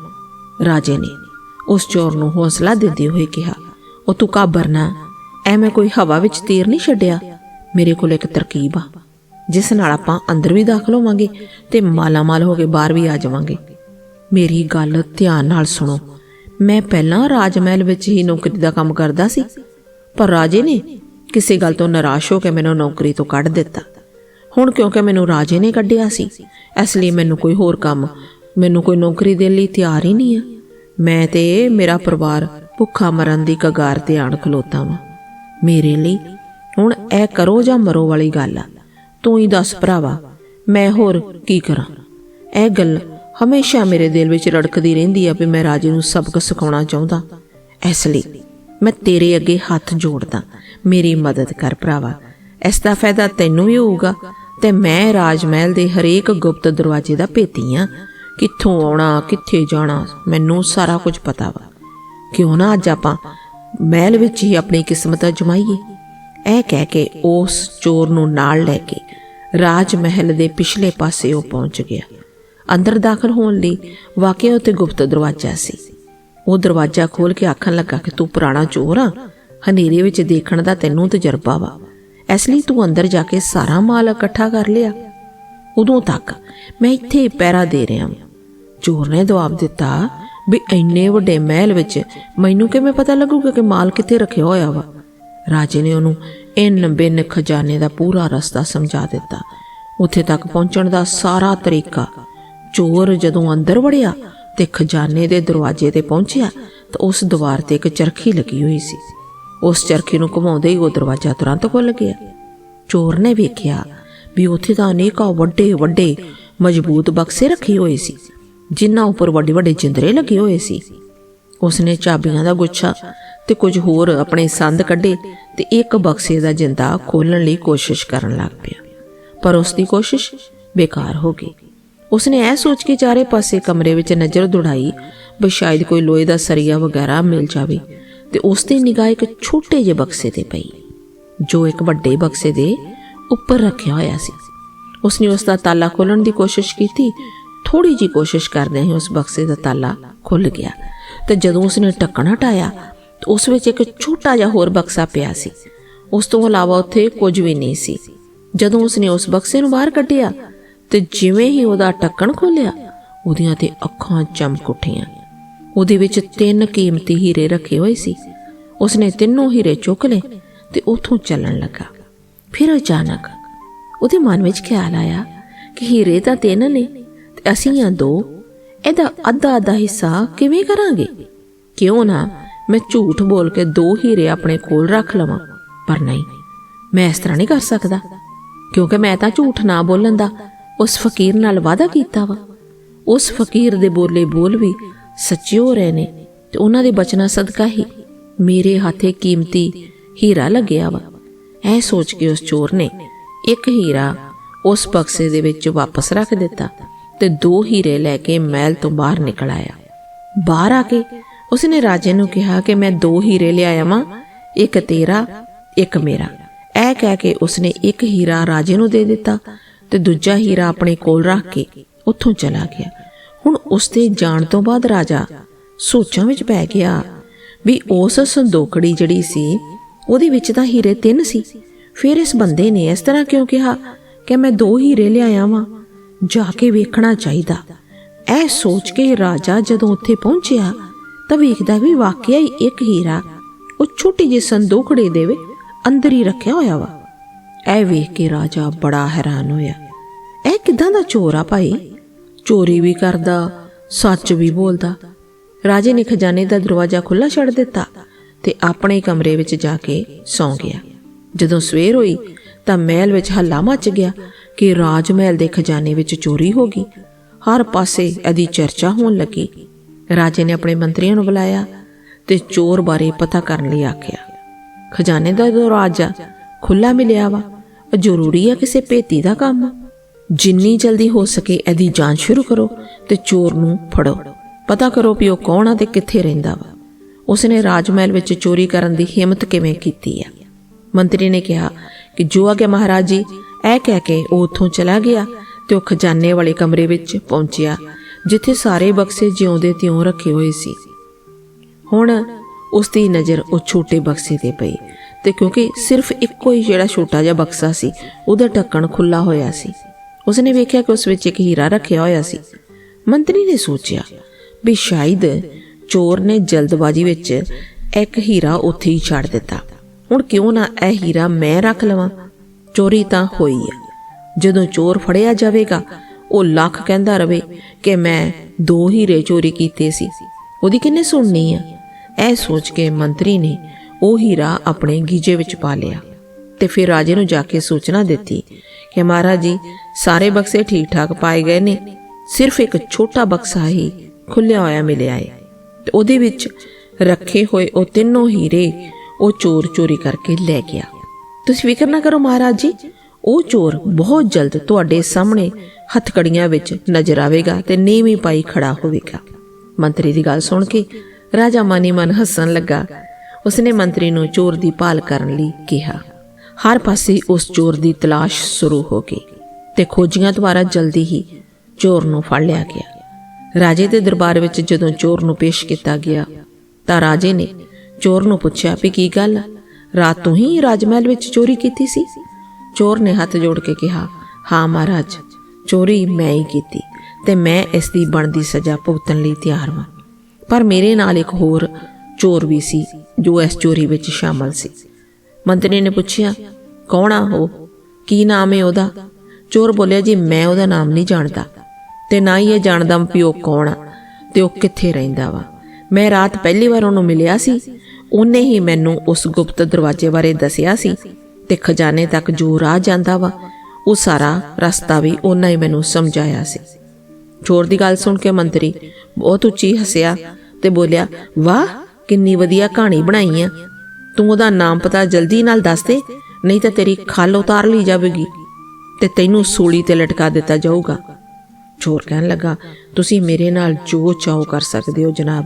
ਰਾਜੇ ਨੇ ਉਸ ਚੋਰ ਨੂੰ ਹੌਸਲਾ ਦਿੰਦੇ ਹੋਏ ਕਿਹਾ, ਉਹ ਤੂੰ ਕਾਬਰ ਨਾ। ਐਵੇਂ ਕੋਈ ਹਵਾ ਵਿੱਚ ਤੀਰ ਨਹੀਂ ਛੱਡਿਆ। ਮੇਰੇ ਕੋਲ ਇੱਕ ਤਰਕੀਬ ਆ, ਜਿਸ ਨਾਲ ਆਪਾਂ ਅੰਦਰ ਵੀ ਦਾਖਲ ਹੋਵਾਂਗੇ ਤੇ ਮਾਲਾਮਾਲ ਹੋ ਕੇ ਬਾਹਰ ਵੀ ਆ ਜਾਵਾਂਗੇ। ਮੇਰੀ ਗੱਲ ਧਿਆਨ ਨਾਲ ਸੁਣੋ। ਮੈਂ ਪਹਿਲਾਂ ਰਾਜ ਮਹਿਲ ਵਿੱਚ ਹੀ ਨੌਕਰੀ ਦਾ ਕੰਮ ਕਰਦਾ ਸੀ, ਪਰ ਰਾਜੇ ਨੇ ਕਿਸੇ ਗੱਲ ਤੋਂ ਨਿਰਾਸ਼ ਹੋ ਕੇ ਮੈਨੂੰ ਨੌਕਰੀ ਤੋਂ ਕੱਢ ਦਿੱਤਾ। ਹੁਣ ਕਿਉਂਕਿ ਮੈਨੂੰ ਰਾਜੇ ਨੇ ਕੱਢਿਆ ਸੀ, ਇਸ ਲਈ ਮੈਨੂੰ ਕੋਈ ਹੋਰ ਕੰਮ, ਮੈਨੂੰ ਕੋਈ ਨੌਕਰੀ ਦੇਣ ਲਈ ਤਿਆਰ ਹੀ ਨਹੀਂ ਆ। ਮੈਂ ਤੇ ਮੇਰਾ ਪਰਿਵਾਰ ਭੁੱਖਾ ਮਰਨ ਦੀ ਕਗਾਰ ਤੇ ਆਣ ਖਲੋਤਾ ਵਾਂ। ਮੇਰੇ ਲਈ। ਹੁਣ ਇਹ ਕਰੋ ਜਾਂ ਮਰੋ ਵਾਲੀ ਗੱਲ ਆ। ਤੂੰ ਹੀ ਦੱਸ ਭਰਾਵਾ, ਮੈਂ ਹੋਰ ਕੀ ਕਰਾਂ? ਇਹ ਗੱਲ ਹਮੇਸ਼ਾ ਮੇਰੇ ਦਿਲ ਵਿੱਚ ਰੜਕਦੀ ਰਹਿੰਦੀ ਆ ਵੀ ਮੈਂ ਰਾਜੇ ਨੂੰ ਸਬਕ ਸਿਖਾਉਣਾ ਚਾਹੁੰਦਾ। ਇਸ ਲਈ ਮੈਂ ਤੇਰੇ ਅੱਗੇ ਹੱਥ ਜੋੜਦਾ। ਮੇਰੀ ਮਦਦ ਕਰ ਭਰਾਵਾ। ਇਸ ਦਾ ਫਾਇਦਾ ਤੈਨੂੰ ਵੀ ਹੋਊਗਾ ਤੇ ਮੈਂ ਰਾਜ ਮਹਿਲ ਦੇ ਹਰੇਕ ਗੁਪਤ ਦਰਵਾਜ਼ੇ ਦਾ ਭੇਤੀ ਆ। ਕਿੱਥੋਂ ਆਉਣਾ, ਕਿੱਥੇ ਜਾਣਾ, ਮੈਨੂੰ ਸਾਰਾ ਕੁਝ ਪਤਾ ਵਾ। ਕਿਉਂ ਨਾ ਅੱਜ ਆਪਾਂ ਮਹਿਲ ਵਿੱਚ ਹੀ ਆਪਣੀ ਕਿਸਮਤ ਅਜਮਾਈਏ। ਇਹ ਕਹਿ ਕੇ ਉਸ ਚੋਰ ਨੂੰ ਨਾਲ ਲੈ ਕੇ ਰਾਜ ਮਹਿਲ ਦੇ ਪਿਛਲੇ ਪਾਸੇ ਉਹ ਪਹੁੰਚ ਗਿਆ। ਅੰਦਰ ਦਾਖਲ ਹੋਣ ਲਈ ਵਾਕਿਆ ਉੱਤੇ ਗੁਪਤ ਦਰਵਾਜ਼ਾ ਸੀ। ਉਹ ਦਰਵਾਜ਼ਾ ਖੋਲ ਕੇ ਆਖਣ ਲੱਗਾ ਕਿ ਤੂੰ ਪੁਰਾਣਾ ਚੋਰ ਆ। ਹਨੇਰੇ ਵਿੱਚ ਦੇਖਣ ਦਾ ਤੈਨੂੰ ਤਜਰਬਾ ਵਾ। ਇਸ ਲਈ ਤੂੰ ਅੰਦਰ ਜਾ ਕੇ ਸਾਰਾ ਮਾਲ ਇਕੱਠਾ ਕਰ ਲਿਆ। ਉਦੋਂ ਤੱਕ ਮੈਂ ਇੱਥੇ ਹੀ ਪਹਿਰਾ ਦੇ ਰਿਹਾ ਹਾਂ। ਚੋਰ ਨੇ ਜਵਾਬ ਦਿੱਤਾ ਵੀ ਇੰਨੇ ਵੱਡੇ ਮਹਿਲ ਵਿੱਚ ਮੈਨੂੰ ਕਿਵੇਂ ਪਤਾ ਲੱਗੂਗਾ ਕਿ ਮਾਲ ਕਿੱਥੇ ਰੱਖਿਆ ਹੋਇਆ ਵਾ? ਰਾਜੇ ਨੇ ਉਹਨੂੰ ਇੰਨ ਬਿੰਨ ਖਜ਼ਾਨੇ ਦਾ ਪੂਰਾ ਰਸਤਾ ਸਮਝਾ ਦਿੱਤਾ। ਉੱਥੇ ਤੱਕ ਪਹੁੰਚਣ ਦਾ ਸਾਰਾ ਤਰੀਕਾ। ਚੋਰ ਜਦੋਂ ਅੰਦਰ ਵੜਿਆ ਤੇ ਖਜ਼ਾਨੇ ਦੇ ਦਰਵਾਜ਼ੇ ਤੇ ਪਹੁੰਚਿਆ ਤਾਂ ਉਸ ਦੀਵਾਰ ਤੇ ਇੱਕ ਚਰਖੀ ਲੱਗੀ ਹੋਈ ਸੀ। ਉਸ ਚਰਖੀ ਨੂੰ ਘੁਮਾਉਂਦੇ ਹੀ ਉਹ ਦਰਵਾਜ਼ਾ ਤੁਰੰਤ ਖੁੱਲ ਗਿਆ। ਚੋਰ ਨੇ ਵੇਖਿਆ ਵੀ ਉੱਥੇ ਤਾਂ ਅਨੇਕਾਂ ਵੱਡੇ ਵੱਡੇ ਮਜ਼ਬੂਤ ਬਕਸੇ ਰੱਖੇ ਹੋਏ ਸੀ। ਜਿਨ੍ਹਾਂ ਉੱਪਰ ਵੱਡੇ ਵੱਡੇ ਜਿੰਦਰੇ ਲੱਗੇ ਹੋਏ ਸੀ। ਉਸਨੇ ਚਾਬੀਆਂ ਦਾ ਗੁੱਛਾ ਤੇ ਕੁਝ ਹੋਰ ਆਪਣੇ ਸੰਦ ਕੱਢੇ ਤੇ ਇੱਕ ਬਕਸੇ ਦਾ ਜਿੰਦਾ ਖੋਲਣ ਲਈ ਕੋਸ਼ਿਸ਼ ਕਰਨ ਲੱਗ ਪਿਆ। ਪਰ ਉਸ ਦੀ ਕੋਸ਼ਿਸ਼ ਬੇਕਾਰ ਹੋ ਗਈ। ਉਸਨੇ ਇਹ ਸੋਚ ਕੇ ਚਾਰੇ ਪਾਸੇ ਕਮਰੇ ਵਿੱਚ ਨਜ਼ਰ ਦੁੜਾਈ, ਵੀ ਸ਼ਾਇਦ ਕੋਈ ਲੋਹੇ ਦਾ ਸਰੀਆ ਵਗੈਰਾ ਮਿਲ ਜਾਵੇ ਤੇ ਉਸ ਦੀ ਨਿਗਾਹ ਇੱਕ ਛੋਟੇ ਜਿਹੇ ਬਕਸੇ ਤੇ ਪਈ, ਜੋ ਇੱਕ ਵੱਡੇ ਬਕਸੇ ਦੇ ਉੱਪਰ ਰੱਖਿਆ ਹੋਇਆ ਸੀ। ਉਸਨੇ ਉਸ ਦਾ ਤਾਲਾ ਖੋਲਣ ਦੀ ਕੋਸ਼ਿਸ਼ ਕੀਤੀ ਥੋੜੀ ਜੀ ਕੋਸ਼ਿਸ਼ ਕਰਦਿਆਂ ਹੀ ਉਸ ਬਕਸੇ ਦਾ ਤਾਲਾ ਖੁੱਲ ਗਿਆ। ਤੇ ਜਦੋਂ ਉਸਨੇ ਢੱਕਣ ਹਟਾਇਆ ਉਸ ਵਿੱਚ ਇੱਕ ਛੋਟਾ ਜਿਹਾ ਹੋਰ ਬਕਸਾ ਪਿਆ ਸੀ। ਉਸ ਤੋਂ ਇਲਾਵਾ ਉੱਥੇ ਕੁਝ ਵੀ ਨਹੀਂ ਸੀ। ਜਦੋਂ ਉਸਨੇ ਉਸ ਬਕਸੇ ਨੂੰ ਬਾਹਰ ਕੱਢਿਆ, ਤੇ ਜਿਵੇਂ ਹੀ ਉਹਦਾ ਢੱਕਣ ਖੋਲਿਆ ਉਹਦੀਆਂ ਤੇ ਅੱਖਾਂ ਚਮਕ ਉੱਠੀਆਂ। ਉਹਦੇ ਵਿੱਚ ਤਿੰਨ ਕੀਮਤੀ ਹੀਰੇ ਰੱਖੇ ਹੋਏ ਸੀ। ਉਸਨੇ ਤਿੰਨੋਂ ਹੀਰੇ ਚੁੱਕ ਲਏ ਤੇ ਉਥੋਂ ਚੱਲਣ ਲੱਗਾ। ਫਿਰ ਅਚਾਨਕ ਉਹਦੇ ਮਨ ਵਿੱਚ ਖਿਆਲ ਆਇਆ ਕਿ ਹੀਰੇ ਤਾਂ ਤਿੰਨ ਨੇ ਅਸੀਂ ਆ ਦੋ, ਇਹਦਾ ਅੱਧਾ ਅੱਧਾ ਹਿੱਸਾ ਕਿਵੇਂ ਕਰਾਂਗੇ? ਕਿਉਂ ਨਾ ਮੈਂ ਝੂਠ ਬੋਲ ਕੇ ਦੋ ਹੀਰੇ ਆਪਣੇ ਕੋਲ ਰੱਖ ਲਵਾਂ, ਪਰ ਨਹੀਂ, ਮੈਂ ਇਸ ਤਰ੍ਹਾਂ ਨਹੀਂ ਕਰ ਸਕਦਾ। ਕਿਉਂਕਿ ਮੈਂ ਤਾਂ ਝੂਠ ਨਾ ਬੋਲਣ ਦਾ ਉਸ ਫਕੀਰ ਨਾਲ ਵਾਅਦਾ ਕੀਤਾ ਵਾ। ਉਸ ਫਕੀਰ ਦੇ ਬੋਲੇ ਬੋਲ ਵੀ ਸੱਚੇ ਹੋ ਰਹੇ ਨੇ ਤੇ ਉਹਨਾਂ ਦੇ ਬਚਨਾਂ ਸਦਕਾ ਹੀ ਮੇਰੇ ਹੱਥੇ ਕੀਮਤੀ ਹੀਰਾ ਲੱਗਿਆ ਵਾ। ਇਹ ਸੋਚ ਕੇ ਉਸ ਚੋਰ ਨੇ ਇੱਕ ਹੀਰਾ ਉਸ ਬਕਸੇ ਦੇ ਵਿੱਚ ਵਾਪਸ ਰੱਖ ਦਿੱਤਾ। ਤੇ ਦੋ ਹੀਰੇ ਲੈ ਕੇ ਮਹਿਲ ਤੋਂ ਬਾਹਰ ਨਿਕਲ ਆਇਆ। ਬਾਹਰ ਆ ਕੇ ਉਸਨੇ ਰਾਜੇ ਨੂੰ ਕਿਹਾ ਕਿ ਮੈਂ ਦੋ ਹੀਰੇ ਲਿਆਇਆ ਵਾਂ, ਇੱਕ ਤੇਰਾ, ਇੱਕ ਮੇਰਾ। ਇਹ ਕਹਿ ਕੇ ਉਸਨੇ ਇੱਕ ਹੀਰਾ ਰਾਜੇ ਨੂੰ ਦੇ ਦਿੱਤਾ ਤੇ ਦੂਜਾ ਹੀਰਾ ਆਪਣੇ ਕੋਲ ਰੱਖ ਕੇ ਉੱਥੋਂ ਚਲਾ ਗਿਆ। ਹੁਣ ਉਸਦੇ ਜਾਣ ਤੋਂ ਬਾਅਦ ਰਾਜਾ ਸੋਚਾਂ ਵਿੱਚ ਪੈ ਗਿਆ ਵੀ ਉਸ ਸੰਦੋਖੜੀ ਜਿਹੜੀ ਸੀ, ਉਹਦੇ ਵਿੱਚ ਤਾਂ ਹੀਰੇ ਤਿੰਨ ਸੀ। ਫਿਰ ਇਸ ਬੰਦੇ ਨੇ ਇਸ ਤਰ੍ਹਾਂ ਕਿਉਂ ਕਿਹਾ ਕਿ ਮੈਂ ਦੋ ਹੀਰੇ ਲਿਆਇਆ ਵਾਂ? ਜਾ ਕੇ ਵੇਖਣਾ ਚਾਹੀਦਾ। ਇਹ ਸੋਚ ਕੇ ਰਾਜਾ ਜਦੋਂ ਉੱਥੇ ਪਹੁੰਚਿਆ, ਤਾਂ ਵੇਖਦਾ ਵੀ ਵਾਕਿਆ ਹੀ ਇੱਕ ਹੀਰਾ, ਉਹ ਛੋਟੀ ਜਿਹੀ ਸੰਦੋਖੜੀ ਦੇ ਵਿੱਚ ਅੰਦਰ ਹੀ ਰੱਖਿਆ ਹੋਇਆ ਵਾ। ਇਹ ਵੇਖ ਕੇ ਰਾਜਾ ਬੜਾ ਹੈਰਾਨ ਹੋਇਆ। ਇਹ ਕਿਦਾਂ ਦਾ ਚੋਰ ਆ ਭਾਈ? ਚੋਰੀ ਵੀ ਕਰਦਾ, ਸੱਚ ਵੀ ਬੋਲਦਾ। ਰਾਜੇ ਨੇ ਖਜ਼ਾਨੇ ਦਾ ਦਰਵਾਜ਼ਾ ਖੁੱਲਾ ਛੱਡ ਦਿੱਤਾ ਤੇ ਆਪਣੇ ਕਮਰੇ ਵਿੱਚ ਜਾ ਕੇ ਸੌਂ ਗਿਆ। ਜਦੋਂ ਸਵੇਰ ਹੋਈ, ਤਾਂ ਮਹਿਲ ਵਿੱਚ ਹੱਲਾ ਮਚ ਗਿਆ ਕਿ ਰਾਜ ਮਹਿਲ ਦੇ ਖਜ਼ਾਨੇ ਵਿੱਚ ਚੋਰੀ ਹੋ ਗਈ। ਹਰ ਪਾਸੇ ਇਹਦੀ ਚਰਚਾ ਹੋਣ ਲੱਗੀ। ਰਾਜੇ ਨੇ ਆਪਣੇ ਮੰਤਰੀਆਂ ਨੂੰ ਬੁਲਾਇਆ ਤੇ ਚੋਰ ਬਾਰੇ ਪਤਾ ਕਰਨ ਲਈ ਆਖਿਆ, ਖਜ਼ਾਨੇ ਦਾ ਦਰਵਾਜ਼ਾ ਖੁੱਲਾ ਮਿਲਿਆ ਵਾ। ਉਹ ਜ਼ਰੂਰੀ ਆ ਕਿਸੇ ਭੇਤੀ ਦਾ ਕੰਮ। ਜਿੰਨੀ ਜਲਦੀ ਹੋ ਸਕੇ ਇਹਦੀ ਜਾਂਚ ਸ਼ੁਰੂ ਕਰੋ ਤੇ ਚੋਰ ਨੂੰ ਫੜੋ। ਪਤਾ ਕਰੋ ਵੀ ਉਹ ਕੌਣ ਆ ਤੇ ਕਿੱਥੇ ਰਹਿੰਦਾ ਵਾ। ਉਸਨੇ ਰਾਜ ਮਹਿਲ ਵਿੱਚ ਚੋਰੀ ਕਰਨ ਦੀ ਹਿੰਮਤ ਕਿਵੇਂ ਕੀਤੀ ਆ? ਮੰਤਰੀ ਨੇ ਕਿਹਾ ਕਿ ਜੋ ਆ ਗਿਆ ਮਹਾਰਾਜ ਜੀ ਇਹ ਕਹਿ ਕੇ ਉਹ ਉੱਥੋਂ ਚਲਾ ਗਿਆ ਤੇ ਉਹ ਖਜ਼ਾਨੇ ਵਾਲੇ ਕਮਰੇ ਵਿੱਚ ਪਹੁੰਚਿਆ, ਜਿੱਥੇ ਸਾਰੇ ਬਕਸੇ ਜਿਉਂਦੇ ਤਿਉਂ ਰੱਖੇ ਹੋਏ ਸੀ। ਹੁਣ ਉਸ ਦੀ ਨਜ਼ਰ ਉਹ ਛੋਟੇ ਬਕਸੇ ਤੇ ਪਈ ਤੇ ਕਿਉਂਕਿ ਸਿਰਫ ਇੱਕੋ ਹੀ ਜਿਹੜਾ ਛੋਟਾ ਜਿਹਾ ਬਕਸਾ ਸੀ, ਉਹਦਾ ਢੱਕਣ ਖੁੱਲਾ ਹੋਇਆ ਸੀ। ਉਸਨੇ ਵੇਖਿਆ ਕਿ ਉਸ ਵਿੱਚ ਇੱਕ ਹੀਰਾ ਰੱਖਿਆ ਹੋਇਆ ਸੀ। ਮੰਤਰੀ ਨੇ ਸੋਚਿਆ ਵੀ ਸ਼ਾਇਦ ਚੋਰ ਨੇ ਜਲਦਬਾਜ਼ੀ ਵਿੱਚ ਇੱਕ ਹੀਰਾ ਉੱਥੇ ਹੀ ਛੱਡ ਦਿੱਤਾ। ਹੁਣ ਕਿਉਂ ਨਾ ਇਹ ਹੀਰਾ ਮੈਂ ਰੱਖ ਲਵਾਂ? ਚੋਰੀ ਤਾਂ ਹੋਈ ਹੈ ਜਦੋਂ ਚੋਰ ਫੜਿਆ ਜਾਵੇਗਾ, ਉਹ ਲੱਖ ਕਹਿੰਦਾ ਰਵੇ ਕਿ ਮੈਂ ਦੋ ਹੀਰੇ ਚੋਰੀ ਕੀਤੇ ਸੀ। ਉਹਦੀ ਕਿੰਨੇ ਸੁਣਨੀ ਆ? ਇਹ ਸੋਚ ਕੇ ਮੰਤਰੀ ਨੇ ਉਹ ਹੀਰਾ ਆਪਣੇ ਗੀਜੇ ਵਿੱਚ ਪਾ ਲਿਆ। ਤੇ ਫਿਰ ਰਾਜੇ ਨੂੰ ਜਾ ਕੇ ਸੂਚਨਾ ਦਿੱਤੀ ਕਿ ਮਹਾਰਾਜ ਜੀ, ਸਾਰੇ ਬਕਸੇ ਠੀਕ ਠਾਕ ਪਾਏ ਗਏ ਨੇ। ਸਿਰਫ ਇੱਕ ਛੋਟਾ ਬਕਸਾ ਹੀ ਖੁੱਲਿਆ ਹੋਇਆ ਮਿਲਿਆ ਹੈ ਤੇ ਉਹਦੇ ਵਿੱਚ ਰੱਖੇ ਹੋਏ ਉਹ ਤਿੰਨੋਂ ਹੀਰੇ ਉਹ ਚੋਰ ਚੋਰੀ ਕਰਕੇ ਲੈ ਗਿਆ। ਤੁਸੀਂ ਫਿਕਰ ਨਾ ਕਰੋ ਮਹਾਰਾਜ ਜੀ, ਉਹ ਚੋਰ ਬਹੁਤ ਜਲਦ ਤੁਹਾਡੇ ਸਾਹਮਣੇ ਹੱਥਕੜੀਆਂ ਵਿੱਚ ਨਜ਼ਰ ਆਵੇਗਾ ਤੇ ਨੀਵੀਂ ਪਾਈ ਖੜਾ ਹੋਵੇਗਾ। ਮੰਤਰੀ ਦੀ ਗੱਲ ਸੁਣ ਕੇ ਰਾਜਾ ਮਾਨੀ ਮਨ ਹੱਸਣ ਲੱਗਾ। ਉਸਨੇ ਮੰਤਰੀ ਨੂੰ ਚੋਰ ਦੀ ਭਾਲ ਕਰਨ ਲਈ ਕਿਹਾ। ਹਰ ਪਾਸੇ ਉਸ ਚੋਰ ਦੀ ਤਲਾਸ਼ ਸ਼ੁਰੂ ਹੋ ਗਈ ਤੇ ਖੋਜੀਆਂ ਦੁਆਰਾ ਜਲਦੀ ਹੀ ਚੋਰ ਨੂੰ ਫੜ ਲਿਆ ਗਿਆ। ਰਾਜੇ ਦੇ ਦਰਬਾਰ ਵਿੱਚ ਜਦੋਂ ਚੋਰ ਨੂੰ ਪੇਸ਼ ਕੀਤਾ ਗਿਆ ਤਾਂ ਰਾਜੇ ਨੇ ਚੋਰ ਨੂੰ ਪੁੱਛਿਆ ਵੀ ਕੀ ਗੱਲ? ਆ? ਰਾਤ ਤੋਂ ਹੀ ਰਾਜਮਹਿਲ ਵਿੱਚ ਚੋਰੀ ਕੀਤੀ ਸੀ। ਚੋਰ ਨੇ ਹੱਥ ਜੋੜ ਕੇ ਕਿਹਾ, ਹਾਂ ਮਹਾਰਾਜ, ਚੋਰੀ ਮੈਂ ਹੀ ਕੀਤੀ ਤੇ ਮੈਂ ਇਸ ਦੀ ਬਣਦੀ ਸਜ਼ਾ ਭੁਗਤਣ ਲਈ ਤਿਆਰ ਹਾਂ ਪਰ ਮੇਰੇ ਨਾਲ ਇੱਕ ਹੋਰ ਚੋਰ ਵੀ ਸੀ ਜੋ ਇਸ ਚੋਰੀ ਵਿੱਚ ਸ਼ਾਮਲ ਸੀ। ਮੰਤਰੀ ਨੇ ਪੁੱਛਿਆ, ਕੌਣ ਆ ਉਹ? ਕੀ ਨਾਮ ਹੈ ਉਹਦਾ? ਚੋਰ ਬੋਲਿਆ, ਜੀ ਮੈਂ ਉਹਦਾ ਨਾਮ ਨਹੀਂ ਜਾਣਦਾ ਤੇ ਨਾ ਹੀ ਇਹ ਜਾਣਦਾ ਵੀ ਉਹ ਕੌਣ ਆ ਤੇ ਉਹ ਕਿੱਥੇ ਰਹਿੰਦਾ ਵਾ। ਮੈਂ ਰਾਤ ਪਹਿਲੀ ਵਾਰ ਉਹਨੂੰ ਮਿਲਿਆ ਸੀ ਉਹਨੇ ਹੀ ਮੈਨੂੰ ਉਸ ਗੁਪਤ ਦਰਵਾਜ਼ੇ ਬਾਰੇ ਦੱਸਿਆ ਸੀ ਤੇ ਖਜ਼ਾਨੇ ਤੱਕ ਜੋ ਰਾਹ ਜਾਂਦਾ ਵਾ, ਉਹ ਸਾਰਾ ਰਸਤਾ ਵੀ ਉਹਨਾਂ ਹੀ ਮੈਨੂੰ ਸਮਝਾਇਆ ਸੀ। ਚੋਰ ਦੀ ਗੱਲ ਸੁਣ ਕੇ ਮੰਤਰੀ ਬਹੁਤ ਉੱਚੀ ਹੱਸਿਆ ਤੇ ਬੋਲਿਆ, ਵਾਹ, ਕਿੰਨੀ ਵਧੀਆ ਕਹਾਣੀ ਬਣਾਈ ਆ। ਤੂੰ ਉਹਦਾ ਨਾਮ ਪਤਾ ਜਲਦੀ ਨਾਲ ਦੱਸ ਦੇ, ਨਹੀਂ ਤਾਂ ਤੇਰੀ ਖੱਲ ਉਤਾਰ ਲਈ ਜਾਵੇਗੀ ਤੇ ਤੈਨੂੰ ਸੂਲੀ ਤੇ ਲਟਕਾ ਦਿੱਤਾ ਜਾਊਗਾ। ਚੋਰ ਕਹਿਣ ਲੱਗਾ, ਤੁਸੀਂ ਮੇਰੇ ਨਾਲ ਜੋ ਚਾਹੋ ਕਰ ਸਕਦੇ ਹੋ ਜਨਾਬ,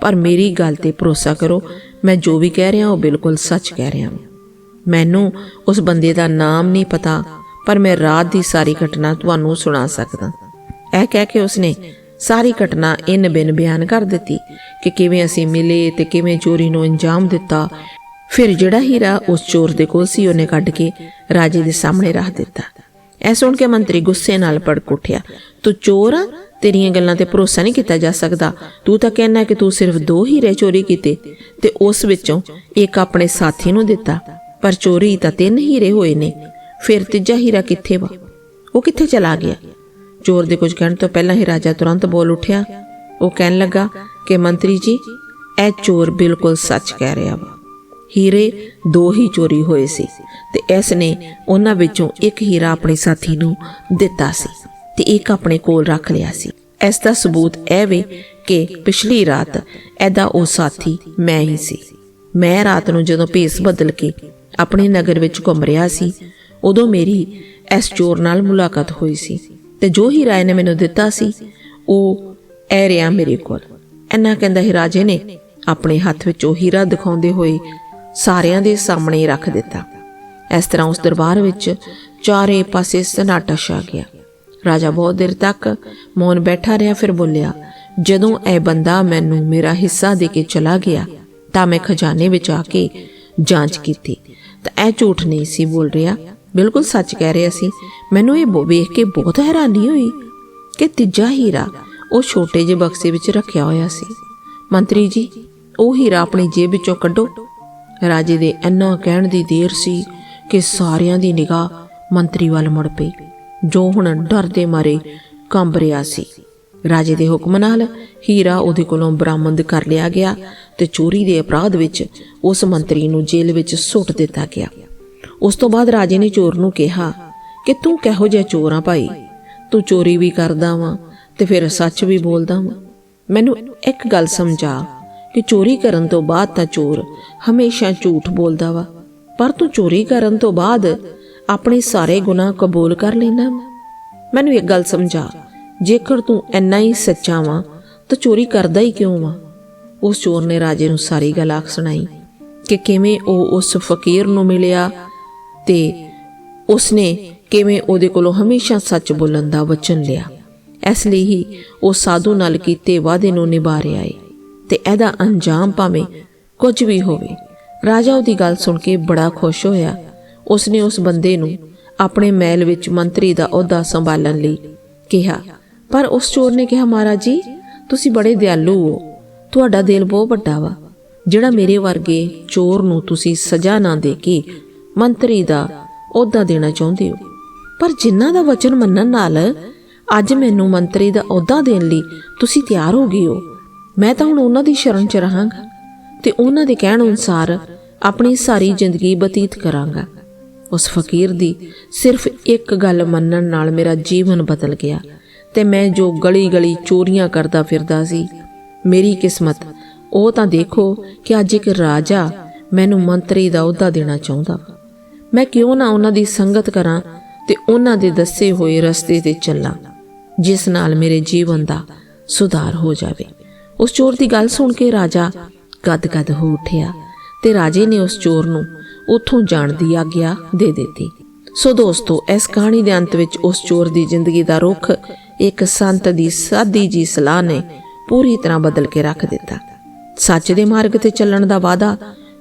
ਪਰ ਮੇਰੀ ਗੱਲ ਤੇ ਭਰੋਸਾ ਕਰੋ ਮੈਂ ਜੋ ਵੀ ਕਹਿ ਰਿਹਾ, ਉਹ ਬਿਲਕੁਲ ਸੱਚ ਕਹਿ ਰਿਹਾ ਹਾਂ। ਮੈਨੂੰ ਉਸ ਬੰਦੇ ਦਾ ਨਾਮ ਨਹੀਂ ਪਤਾ, ਪਰ ਮੈਂ ਰਾਤ ਦੀ ਸਾਰੀ ਘਟਨਾ ਤੁਹਾਨੂੰ ਸੁਣਾ ਸਕਦਾ। ਇਹ ਕਹਿ ਕੇ ਉਸਨੇ ਸਾਰੀ ਘਟਨਾ ਇਨ ਬਿਨ ਬਿਆਨ ਕਰ ਦਿੱਤੀ ਕਿ ਕਿਵੇਂ ਅਸੀਂ ਮਿਲੇ ਤੇ ਕਿਵੇਂ ਚੋਰੀ ਨੂੰ ਅੰਜਾਮ ਦਿੱਤਾ। ਫਿਰ ਜਿਹੜਾ ਹੀਰਾ ਉਸ ਚੋਰ ਦੇ ਕੋਲ ਸੀ, ਉਹਨੇ ਕੱਢ ਕੇ ਰਾਜੇ ਦੇ ਸਾਹਮਣੇ ਰੱਖ ਦਿੱਤਾ। ਇਹ ਸੁਣ ਕੇ ਮੰਤਰੀ ਗੁੱਸੇ ਨਾਲ ਭੜਕ ਉੱਠਿਆ। ਤੂੰ ਚੋਰ ਆ? ਤੇਰੀਆਂ ਗੱਲਾਂ ਤੇ ਭਰੋਸਾ ਨਹੀਂ ਕੀਤਾ ਜਾ ਸਕਦਾ। ਤੂੰ ਤਾਂ ਕਹਿਣਾ ਕਿ ਤੂੰ ਸਿਰਫ ਦੋ ਹੀਰੇ ਚੋਰੀ ਕੀਤੇ ਤੇ ਉਸ ਵਿੱਚੋਂ ਇੱਕ ਆਪਣੇ ਸਾਥੀ ਨੂੰ ਦਿੱਤਾ। ਪਰ ਚੋਰੀ ਤਾਂ ਤਿੰਨ ਹੀਰੇ ਹੋਏ ਨੇ। ਫਿਰ ਤੀਜਾ ਹੀਰਾ ਕਿੱਥੇ ਵਾ? ਉਹ ਕਿੱਥੇ ਚਲਾ ਗਿਆ? ਚੋਰ ਦੇ ਕੁਝ ਕਹਿਣ ਤੋਂ ਪਹਿਲਾਂ ਹੀ ਰਾਜਾ ਤੁਰੰਤ ਬੋਲ ਉੱਠਿਆ। ਉਹ ਕਹਿਣ ਲੱਗਾ ਕਿ ਮੰਤਰੀ ਜੀ, ਇਹ ਚੋਰ ਬਿਲਕੁਲ ਸੱਚ ਕਹਿ ਰਿਹਾ ਵਾ। ਹੀਰੇ ਦੋ ਹੀ ਚੋਰੀ ਹੋਏ ਸੀ ਤੇ ਇਸ ਨੇ ਉਹਨਾਂ ਵਿੱਚੋਂ ਇੱਕ ਹੀਰਾ ਆਪਣੇ ਸਾਥੀ ਨੂੰ ਦਿੱਤਾ ਸੀ ਤੇ ਇੱਕ ਆਪਣੇ ਕੋਲ ਰੱਖ ਲਿਆ ਸੀ। ਇਸ ਦਾ ਸਬੂਤ ਇਹ ਵੇ ਕਿ ਪਿਛਲੀ ਰਾਤ ਇਹਦਾ ਉਹ ਸਾਥੀ ਮੈਂ ਹੀ ਸੀ। ਮੈਂ ਰਾਤ ਨੂੰ ਜਦੋਂ ਭੇਸ ਬਦਲ ਕੇ ਆਪਣੇ ਨਗਰ ਵਿੱਚ ਘੁੰਮ ਰਿਹਾ ਸੀ, ਉਦੋਂ ਮੇਰੀ ਇਸ ਚੋਰ ਨਾਲ ਮੁਲਾਕਾਤ ਹੋਈ ਸੀ ਤੇ ਜੋ ਹੀਰਾ ਇਹਨੇ ਮੈਨੂੰ ਦਿੱਤਾ ਸੀ, ਉਹ ਐ ਰਿਹਾ ਮੇਰੇ ਕੋਲ। ਇੰਨਾ ਕਹਿੰਦਾ ਹੀ ਰਾਜੇ ਨੇ ਆਪਣੇ ਹੱਥ ਵਿੱਚ ਉਹ ਹੀਰਾ ਦਿਖਾਉਂਦੇ ਹੋਏ ਸਾਰਿਆਂ ਦੇ ਸਾਹਮਣੇ ਰੱਖ ਦਿੱਤਾ। ਇਸ ਤਰ੍ਹਾਂ ਉਸ ਦਰਬਾਰ ਵਿੱਚ ਚਾਰੇ ਪਾਸੇ ਸਨਾਟਾ ਛਾ ਗਿਆ। ਰਾਜਾ ਬਹੁਤ ਦੇਰ ਤੱਕ ਮੌਨ ਬੈਠਾ ਰਿਹਾ ਫਿਰ ਬੋਲਿਆ, ਜਦੋਂ ਇਹ ਬੰਦਾ ਮੈਨੂੰ ਮੇਰਾ ਹਿੱਸਾ ਦੇ ਕੇ ਚਲਾ ਗਿਆ, ਤਾਂ ਮੈਂ ਖਜ਼ਾਨੇ ਵਿੱਚ ਆ ਕੇ ਜਾਂਚ ਕੀਤੀ। ਤਾਂ ਇਹ ਝੂਠ ਨਹੀਂ ਸੀ ਬੋਲ ਰਿਹਾ। ਬਿਲਕੁਲ ਸੱਚ ਕਹਿ ਰਿਹਾ ਸੀ, ਮੈਨੂੰ ਇਹ ਬੋ- ਵੇਖ ਕੇ ਬਹੁਤ ਹੈਰਾਨੀ ਹੋਈ ਕਿ ਤੀਜਾ ਹੀਰਾ ਉਹ ਛੋਟੇ ਜਿਹੇ ਬਕਸੇ ਵਿੱਚ ਰੱਖਿਆ ਹੋਇਆ ਸੀ। ਮੰਤਰੀ ਜੀ, ਉਹ ਹੀਰਾ ਆਪਣੀ ਜੇਬ ਵਿੱਚੋਂ ਕੱਢੋ। ਰਾਜੇ ਦੇ ਇੰਨਾ ਕਹਿਣ ਦੀ ਦੇਰ ਸੀ ਕਿ ਸਾਰਿਆਂ ਦੀ ਨਿਗਾਹ ਮੰਤਰੀ ਵੱਲ ਮੁੜ ਪਈ। ਜੋ ਹੁਣ ਡਰ ਦੇ ਮਾਰੇ ਕੰਬ ਰਿਹਾ ਸੀ। ਰਾਜੇ ਦੇ ਹੁਕਮ ਨਾਲ ਹੀਰਾ ਉਹਦੇ ਕੋਲੋਂ ਬਰਾਮਦ ਕਰ ਲਿਆ ਗਿਆ ਤੇ ਚੋਰੀ ਦੇ ਅਪਰਾਧ ਵਿੱਚ ਉਸ ਮੰਤਰੀ ਨੂੰ ਜੇਲ੍ਹ ਵਿੱਚ ਸੁੱਟ ਦਿੱਤਾ ਗਿਆ। ਉਸ ਤੋਂ ਬਾਅਦ ਰਾਜੇ ਨੇ ਚੋਰ ਨੂੰ ਕਿਹਾ ਕਿ ਤੂੰ ਕਿਹੋ ਜਿਹਾ ਚੋਰ ਆ ਭਾਈ? ਤੂੰ ਚੋਰੀ ਵੀ ਕਰਦਾ ਵਾਂ ਤੇ ਫਿਰ ਸੱਚ ਵੀ ਬੋਲਦਾ ਵਾਂ। ਮੈਨੂੰ ਇੱਕ ਗੱਲ ਸਮਝਾ। ਕਿ ਚੋਰੀ ਕਰਨ ਤੋਂ ਬਾਅਦ ਤਾਂ ਚੋਰ ਹਮੇਸ਼ਾ ਝੂਠ ਬੋਲਦਾ ਵਾ। ਪਰ ਤੂੰ ਚੋਰੀ ਕਰਨ ਤੋਂ ਬਾਅਦ ਆਪਣੇ ਸਾਰੇ ਗੁਨਾਹ ਕਬੂਲ ਕਰ ਲੈਣਾ ਵਾ। ਮੈਨੂੰ ਇੱਕ ਗੱਲ ਸਮਝਾ, ਜੇਕਰ ਤੂੰ ਇੰਨਾ ਹੀ ਸੱਚਾ ਵਾਂ, ਤਾਂ ਚੋਰੀ ਕਰਦਾ ਹੀ ਕਿਉਂ ਵਾਂ? ਉਸ ਚੋਰ ਨੇ ਰਾਜੇ ਨੂੰ ਸਾਰੀ ਗੱਲ ਆਖ ਸੁਣਾਈ ਕਿ ਕਿਵੇਂ ਉਹ ਉਸ ਫਕੀਰ ਨੂੰ ਮਿਲਿਆ ਤੇ ਉਸਨੇ ਕਿਵੇਂ ਉਹਦੇ ਕੋਲੋਂ ਹਮੇਸ਼ਾ ਸੱਚ ਬੋਲਣ ਦਾ ਵਚਨ ਲਿਆ। ਇਸ ਲਈ ਹੀ ਉਹ ਸਾਧੂ ਨਾਲ ਕੀਤੇ ਵਾਅਦੇ ਨੂੰ ਨਿਭਾ ਰਿਹਾ ਏ। ਤੇ ਇਹਦਾ ਅੰਜਾਮ ਭਾਵੇਂ ਕੁਝ ਵੀ ਹੋਵੇ। ਰਾਜਾ ਉਹਦੀ ਗੱਲ ਸੁਣ ਕੇ ਬੜਾ ਖੁਸ਼ ਹੋਇਆ। ਉਸਨੇ ਉਸ ਬੰਦੇ ਨੂੰ ਆਪਣੇ ਮਹਿਲ ਵਿੱਚ ਮੰਤਰੀ ਦਾ ਅਹੁਦਾ ਸੰਭਾਲਣ ਲਈ ਕਿਹਾ। ਪਰ ਉਸ ਚੋਰ ਨੇ ਕਿਹਾ, ਮਹਾਰਾਜ ਜੀ, ਤੁਸੀਂ ਬੜੇ ਦਿਆਲੂ ਹੋ। ਤੁਹਾਡਾ ਦਿਲ ਬਹੁਤ ਵੱਡਾ ਵਾ। ਜਿਹੜਾ ਮੇਰੇ ਵਰਗੇ ਚੋਰ ਨੂੰ ਤੁਸੀਂ ਸਜ਼ਾ ਨਾ ਦੇ ਕੇ ਮੰਤਰੀ ਦਾ ਅਹੁਦਾ ਦੇਣਾ ਚਾਹੁੰਦੇ ਹੋ। ਪਰ ਜਿਨ੍ਹਾਂ ਦਾ ਵਚਨ ਮੰਨਣ ਨਾਲ ਅੱਜ ਮੈਨੂੰ ਮੰਤਰੀ ਦਾ ਅਹੁਦਾ ਦੇਣ ਲਈ ਤੁਸੀਂ ਤਿਆਰ ਹੋ ਗਏ ਹੋ। ਮੈਂ ਤਾਂ ਹੁਣ ਉਹਨਾਂ ਦੀ ਸ਼ਰਨ 'ਚ ਰਹਾਂਗਾ ਤੇ ਉਹਨਾਂ ਦੇ ਕਹਿਣ ਅਨੁਸਾਰ ਆਪਣੀ ਸਾਰੀ ਜ਼ਿੰਦਗੀ ਬਤੀਤ ਕਰਾਂਗਾ ਉਸ ਫਕੀਰ ਦੀ ਸਿਰਫ ਇੱਕ ਗੱਲ ਮੰਨਣ ਨਾਲ ਮੇਰਾ ਜੀਵਨ ਬਦਲ ਗਿਆ ਤੇ ਮੈਂ ਜੋ ਗਲੀ-ਗਲੀ ਚੋਰੀਆਂ ਕਰਦਾ ਫਿਰਦਾ ਸੀ, ਮੇਰੀ ਕਿਸਮਤ, ਉਹ ਤਾਂ ਦੇਖੋ ਕਿ ਅੱਜ ਇੱਕ ਰਾਜਾ ਮੈਨੂੰ ਮੰਤਰੀ ਦਾ ਅਹੁਦਾ ਦੇਣਾ ਚਾਹੁੰਦਾ ਵਾ। ਮੈਂ ਕਿਉਂ ਨਾ ਉਹਨਾਂ ਦੀ ਸੰਗਤ ਕਰਾਂ ਤੇ ਉਹਨਾਂ ਦੇ ਦੱਸੇ ਹੋਏ ਰਸਤੇ ਤੇ ਚੱਲਾਂ, ਜਿਸ ਨਾਲ ਮੇਰੇ ਜੀਵਨ ਦਾ ਸੁਧਾਰ ਹੋ ਜਾਵੇ ਉਸ ਚੋਰ ਦੀ ਗੱਲ ਸੁਣ ਕੇ ਰਾਜਾ ਗਦਗਦ ਹੋ ਉੱਠਿਆ ਤੇ ਰਾਜੇ ਨੇ ਉਸ ਚੋਰ ਨੂੰ ਉੱਥੋਂ ਜਾਣ ਦੀ ਆਗਿਆ ਦੇ ਦਿੱਤੀ। ਸੋ ਦੋਸਤੋ, ਇਸ ਕਹਾਣੀ ਦੇ ਅੰਤ ਵਿੱਚ ਉਸ ਚੋਰ ਦੀ ਜ਼ਿੰਦਗੀ ਦਾ ਰੁਖ ਇੱਕ ਸੰਤ ਦੀ ਸਾਦੀ ਜੀ ਸਲਾਹ ਨੇ ਪੂਰੀ ਤਰ੍ਹਾਂ ਬਦਲ ਕੇ ਰੱਖ ਦਿੱਤਾ। ਸੱਚ ਦੇ ਮਾਰਗ ਤੇ ਚੱਲਣ ਦਾ ਵਾਅਦਾ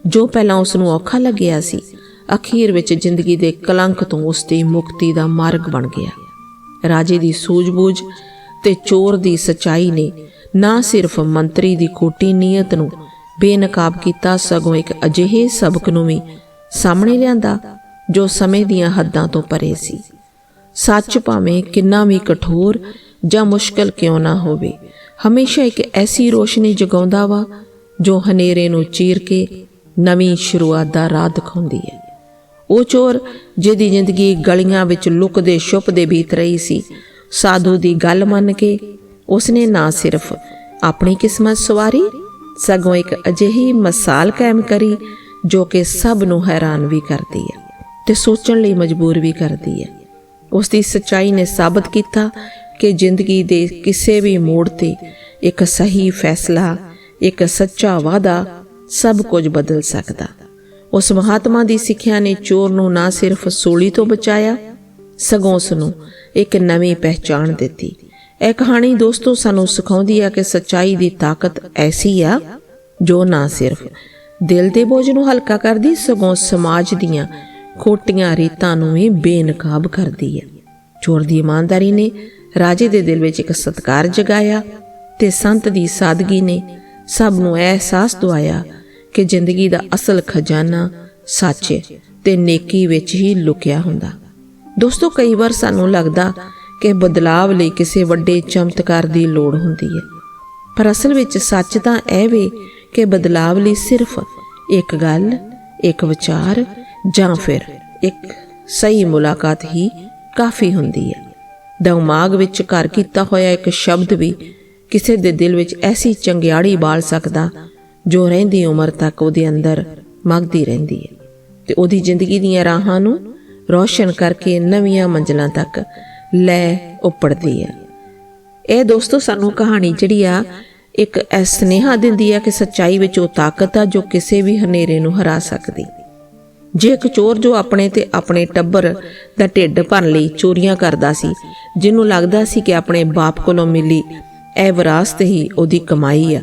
ਜੋ ਪਹਿਲਾਂ ਉਸ ਨੂੰ ਔਖਾ ਲੱਗਿਆ ਸੀ, ਅਖੀਰ ਵਿੱਚ ਜ਼ਿੰਦਗੀ ਦੇ ਕਲੰਕ ਤੋਂ ਉਸ ਦੀ ਮੁਕਤੀ ਦਾ ਮਾਰਗ ਬਣ ਗਿਆ। ਰਾਜੇ ਦੀ ਸੂਝ-ਬੂਝ ਤੇ ਚੋਰ ਦੀ ਸਚਾਈ ਨੇ ਨਾ ਸਿਰਫ ਮੰਤਰੀ ਦੀ ਕੋਟੀ ਨੀਅਤ ਨੂੰ ਬੇਨਕਾਬ ਕੀਤਾ ਸਗੋਂ ਇੱਕ ਅਜਿਹੇ ਸਬਕ ਨੂੰ ਵੀ ਸਾਹਮਣੇ ਲਿਆਂਦਾ ਜੋ ਸਮੇਂ ਦੀਆਂ ਹੱਦਾਂ ਤੋਂ ਪਰੇ ਸੀ। ਸੱਚ ਭਾਵੇਂ ਕਿੰਨਾ ਵੀ ਕਠੋਰ ਜਾਂ ਮੁਸ਼ਕਲ ਕਿਉਂ ਨਾ ਹੋਵੇ, ਹਮੇਸ਼ਾ ਇੱਕ ਐਸੀ ਰੋਸ਼ਨੀ ਜਗਾਉਂਦਾ ਵਾ ਜੋ ਹਨੇਰੇ ਨੂੰ ਚੀਰ ਕੇ ਨਵੀਂ ਸ਼ੁਰੂਆਤ ਦਾ ਰਾਹ ਦਿਖਾਉਂਦੀ ਹੈ। ਉਹ ਚੋਰ ਜਿਹਦੀ ਜ਼ਿੰਦਗੀ ਗਲੀਆਂ ਵਿੱਚ ਲੁਕਦੇ ਛੁਪਦੇ ਬੀਤ ਰਹੀ ਸੀ, ਸਾਧੂ ਦੀ ਗੱਲ ਮੰਨ ਕੇ ਉਸਨੇ ਨਾ ਸਿਰਫ ਆਪਣੀ ਕਿਸਮਤ ਸਵਾਰੀ, ਸਗੋਂ ਇੱਕ ਅਜਿਹੀ ਮਿਸਾਲ ਕਾਇਮ ਕਰੀ, ਜੋ ਕਿ ਸਭ ਨੂੰ ਹੈਰਾਨ ਵੀ ਕਰਦੀ ਹੈ ਤੇ ਸੋਚਣ ਲਈ ਮਜਬੂਰ ਵੀ ਕਰਦੀ ਹੈ। ਉਸ ਦੀ ਸੱਚਾਈ ਨੇ ਸਾਬਤ ਕੀਤਾ ਕਿ ਜ਼ਿੰਦਗੀ ਦੇ ਕਿਸੇ ਵੀ ਮੋੜ ਤੇ ਇੱਕ ਸਹੀ ਫੈਸਲਾ, ਇੱਕ ਸੱਚਾ ਵਾਅਦਾ ਸਭ ਕੁਝ ਬਦਲ ਸਕਦਾ। ਉਸ ਮਹਾਤਮਾ ਦੀ ਸਿੱਖਿਆ ਨੇ ਚੋਰ ਨੂੰ ਨਾ ਸਿਰਫ ਸੋਲੀ ਤੋਂ ਬਚਾਇਆ, ਸਗੋਂ ਉਸ ਨੂੰ ਇੱਕ ਨਵੀਂ ਪਹਿਚਾਣ ਦਿੱਤੀ। ਇਹ ਕਹਾਣੀ ਦੋਸਤੋ ਸਾਨੂੰ ਸਿਖਾਉਂਦੀ ਹੈ ਕਿ ਸੱਚਾਈ ਦੀ ਤਾਕਤ ਐਸੀ ਆ ਜੋ ਨਾ ਸਿਰਫ ਦਿਲ ਦੇ ਬੋਝ ਨੂੰ ਹਲਕਾ ਕਰਦੀ, ਸਗੋਂ ਸਮਾਜ ਦੀਆਂ ਖੋਟੀਆਂ ਰੀਤਾਂ ਨੂੰ ਵੀ ਬੇਨਕਾਬ ਕਰਦੀ ਹੈ ਚੋਰ ਦੀ ਇਮਾਨਦਾਰੀ ਨੇ ਰਾਜੇ ਦੇ ਦਿਲ ਵਿੱਚ ਇੱਕ ਸਤਕਾਰ ਜਗਾਇਆ ਤੇ ਸੰਤ ਦੀ ਸਾਦਗੀ ਨੇ ਸਭ ਨੂੰ ਇਹ ਅਹਿਸਾਸ ਦਵਾਇਆ ਕਿ ਜ਼ਿੰਦਗੀ ਦਾ ਅਸਲ ਖਜ਼ਾਨਾ ਸੱਚ ਤੇ ਨੇਕੀ ਵਿੱਚ ਹੀ ਲੁਕਿਆ ਹੁੰਦਾ। ਦੋਸਤੋ, ਕਈ ਵਾਰ ਸਾਨੂੰ ਲੱਗਦਾ ਕਿ ਬਦਲਾਵ ਲਈ ਕਿਸੇ ਵੱਡੇ ਚਮਤਕਾਰ ਦੀ ਲੋੜ ਹੁੰਦੀ ਹੈ। ਪਰ ਅਸਲ ਵਿੱਚ ਸੱਚ ਤਾਂ ਇਹ ਵੇ ਕਿ ਬਦਲਾਵ ਲਈ ਸਿਰਫ ਇੱਕ ਗੱਲ, ਇੱਕ ਵਿਚਾਰ ਜਾਂ ਫਿਰ ਇੱਕ ਸਹੀ ਮੁਲਾਕਾਤ ਹੀ ਕਾਫੀ ਹੁੰਦੀ ਹੈ। ਦਿਮਾਗ ਵਿੱਚ ਘਰ ਕੀਤਾ ਹੋਇਆ ਇੱਕ ਸ਼ਬਦ ਵੀ ਕਿਸੇ ਦੇ ਦਿਲ ਵਿੱਚ ਐਸੀ ਚੰਗਿਆੜੀ ਬਾਲ ਸਕਦਾ ਜੋ ਰਹਿੰਦੀ ਉਮਰ ਤੱਕ ਉਹਦੇ ਅੰਦਰ ਮਗਦੀ ਰਹਿੰਦੀ ਹੈ। ਤੇ ਉਹਦੀ ਜ਼ਿੰਦਗੀ ਦੀਆਂ ਰਾਹਾਂ ਨੂੰ ਰੌਸ਼ਨ ਕਰਕੇ ਨਵੀਆਂ ਮੰਜ਼ਲਾਂ ਤੱਕ ਲੈ ਉੱਪੜਦੀ ਹੈ। ਇਹ ਦੋਸਤੋ ਸਾਨੂੰ ਕਹਾਣੀ ਜਿਹੜੀ ਆ, ਇੱਕ ਇਹ ਸੁਨੇਹਾ ਦਿੰਦੀ ਆ ਕਿ ਸੱਚਾਈ ਵਿੱਚ ਉਹ ਤਾਕਤ ਆ ਜੋ ਕਿਸੇ ਵੀ ਹਨੇਰੇ ਨੂੰ ਹਰਾ ਸਕਦੀ। ਜੇ ਇੱਕ ਚੋਰ ਜੋ ਆਪਣੇ ਤੇ ਆਪਣੇ ਟੱਬਰ ਦਾ ਢਿੱਡ ਭਰਨ ਲਈ ਚੋਰੀਆਂ ਕਰਦਾ ਸੀ, ਜਿਹਨੂੰ ਲੱਗਦਾ ਸੀ ਕਿ ਆਪਣੇ ਬਾਪ ਕੋਲੋਂ ਮਿਲੀ ਇਹ ਵਿਰਾਸਤ ਹੀ ਉਹਦੀ ਕਮਾਈ ਆ,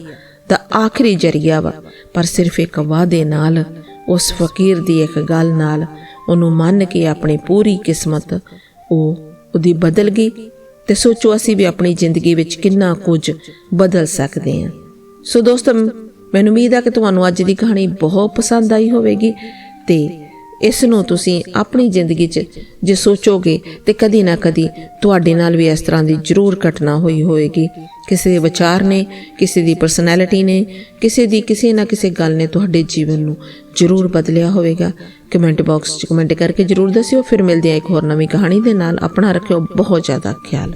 ਦਾ ਆਖਰੀ ਜਰੀਆ ਵਾ। ਪਰ ਸਿਰਫ ਇੱਕ ਵਾਅਦੇ ਨਾਲ, ਉਸ ਫਕੀਰ ਦੀ ਇੱਕ ਗੱਲ ਨਾਲ ਉਹਨੂੰ ਮੰਨ ਕੇ ਆਪਣੀ ਪੂਰੀ ਕਿਸਮਤ ਉਹ ਉਹਦੀ ਬਦਲ ਗਈ ਤੇ ਸੋਚੋ ਅਸੀਂ ਵੀ ਆਪਣੀ ਜ਼ਿੰਦਗੀ ਵਿੱਚ ਕਿੰਨਾ ਕੁਝ ਬਦਲ ਸਕਦੇ ਹਾਂ। ਸੋ ਦੋਸਤੋ, ਮੈਨੂੰ ਉਮੀਦ ਹੈ ਕਿ ਤੁਹਾਨੂੰ ਅੱਜ ਦੀ ਕਹਾਣੀ ਬਹੁਤ ਪਸੰਦ ਆਈ ਹੋਵੇਗੀ ਤੇ ਇਸ ਨੂੰ ਤੁਸੀਂ ਆਪਣੀ ਜ਼ਿੰਦਗੀ 'ਚ ਜੇ ਸੋਚੋਗੇ ਤੇ ਕਦੀ ਨਾ ਕਦੀ ਤੁਹਾਡੇ ਨਾਲ ਵੀ ਇਸ ਤਰ੍ਹਾਂ ਦੀ ਜ਼ਰੂਰ ਘਟਨਾ ਹੋਈ ਹੋਵੇਗੀ। ਕਿਸੇ ਦੇ ਵਿਚਾਰ ਨੇ, ਕਿਸੇ ਦੀ ਪਰਸਨੈਲਿਟੀ ਨੇ, ਕਿਸੇ ਦੀ ਕਿਸੇ ਨਾ ਕਿਸੇ ਗੱਲ ਨੇ ਤੁਹਾਡੇ ਜੀਵਨ ਨੂੰ ਜ਼ਰੂਰ ਬਦਲਿਆ ਹੋਵੇਗਾ। ਕਮੈਂਟ ਬਾਕਸ 'ਚ ਕਮੈਂਟ ਕਰਕੇ ਜ਼ਰੂਰ ਦੱਸਿਓ। ਫਿਰ ਮਿਲਦੇ ਹਾਂ ਇੱਕ ਹੋਰ ਨਵੀਂ ਕਹਾਣੀ ਦੇ ਨਾਲ। ਆਪਣਾ ਰੱਖਿਓ ਬਹੁਤ ਜ਼ਿਆਦਾ ਖਿਆਲ।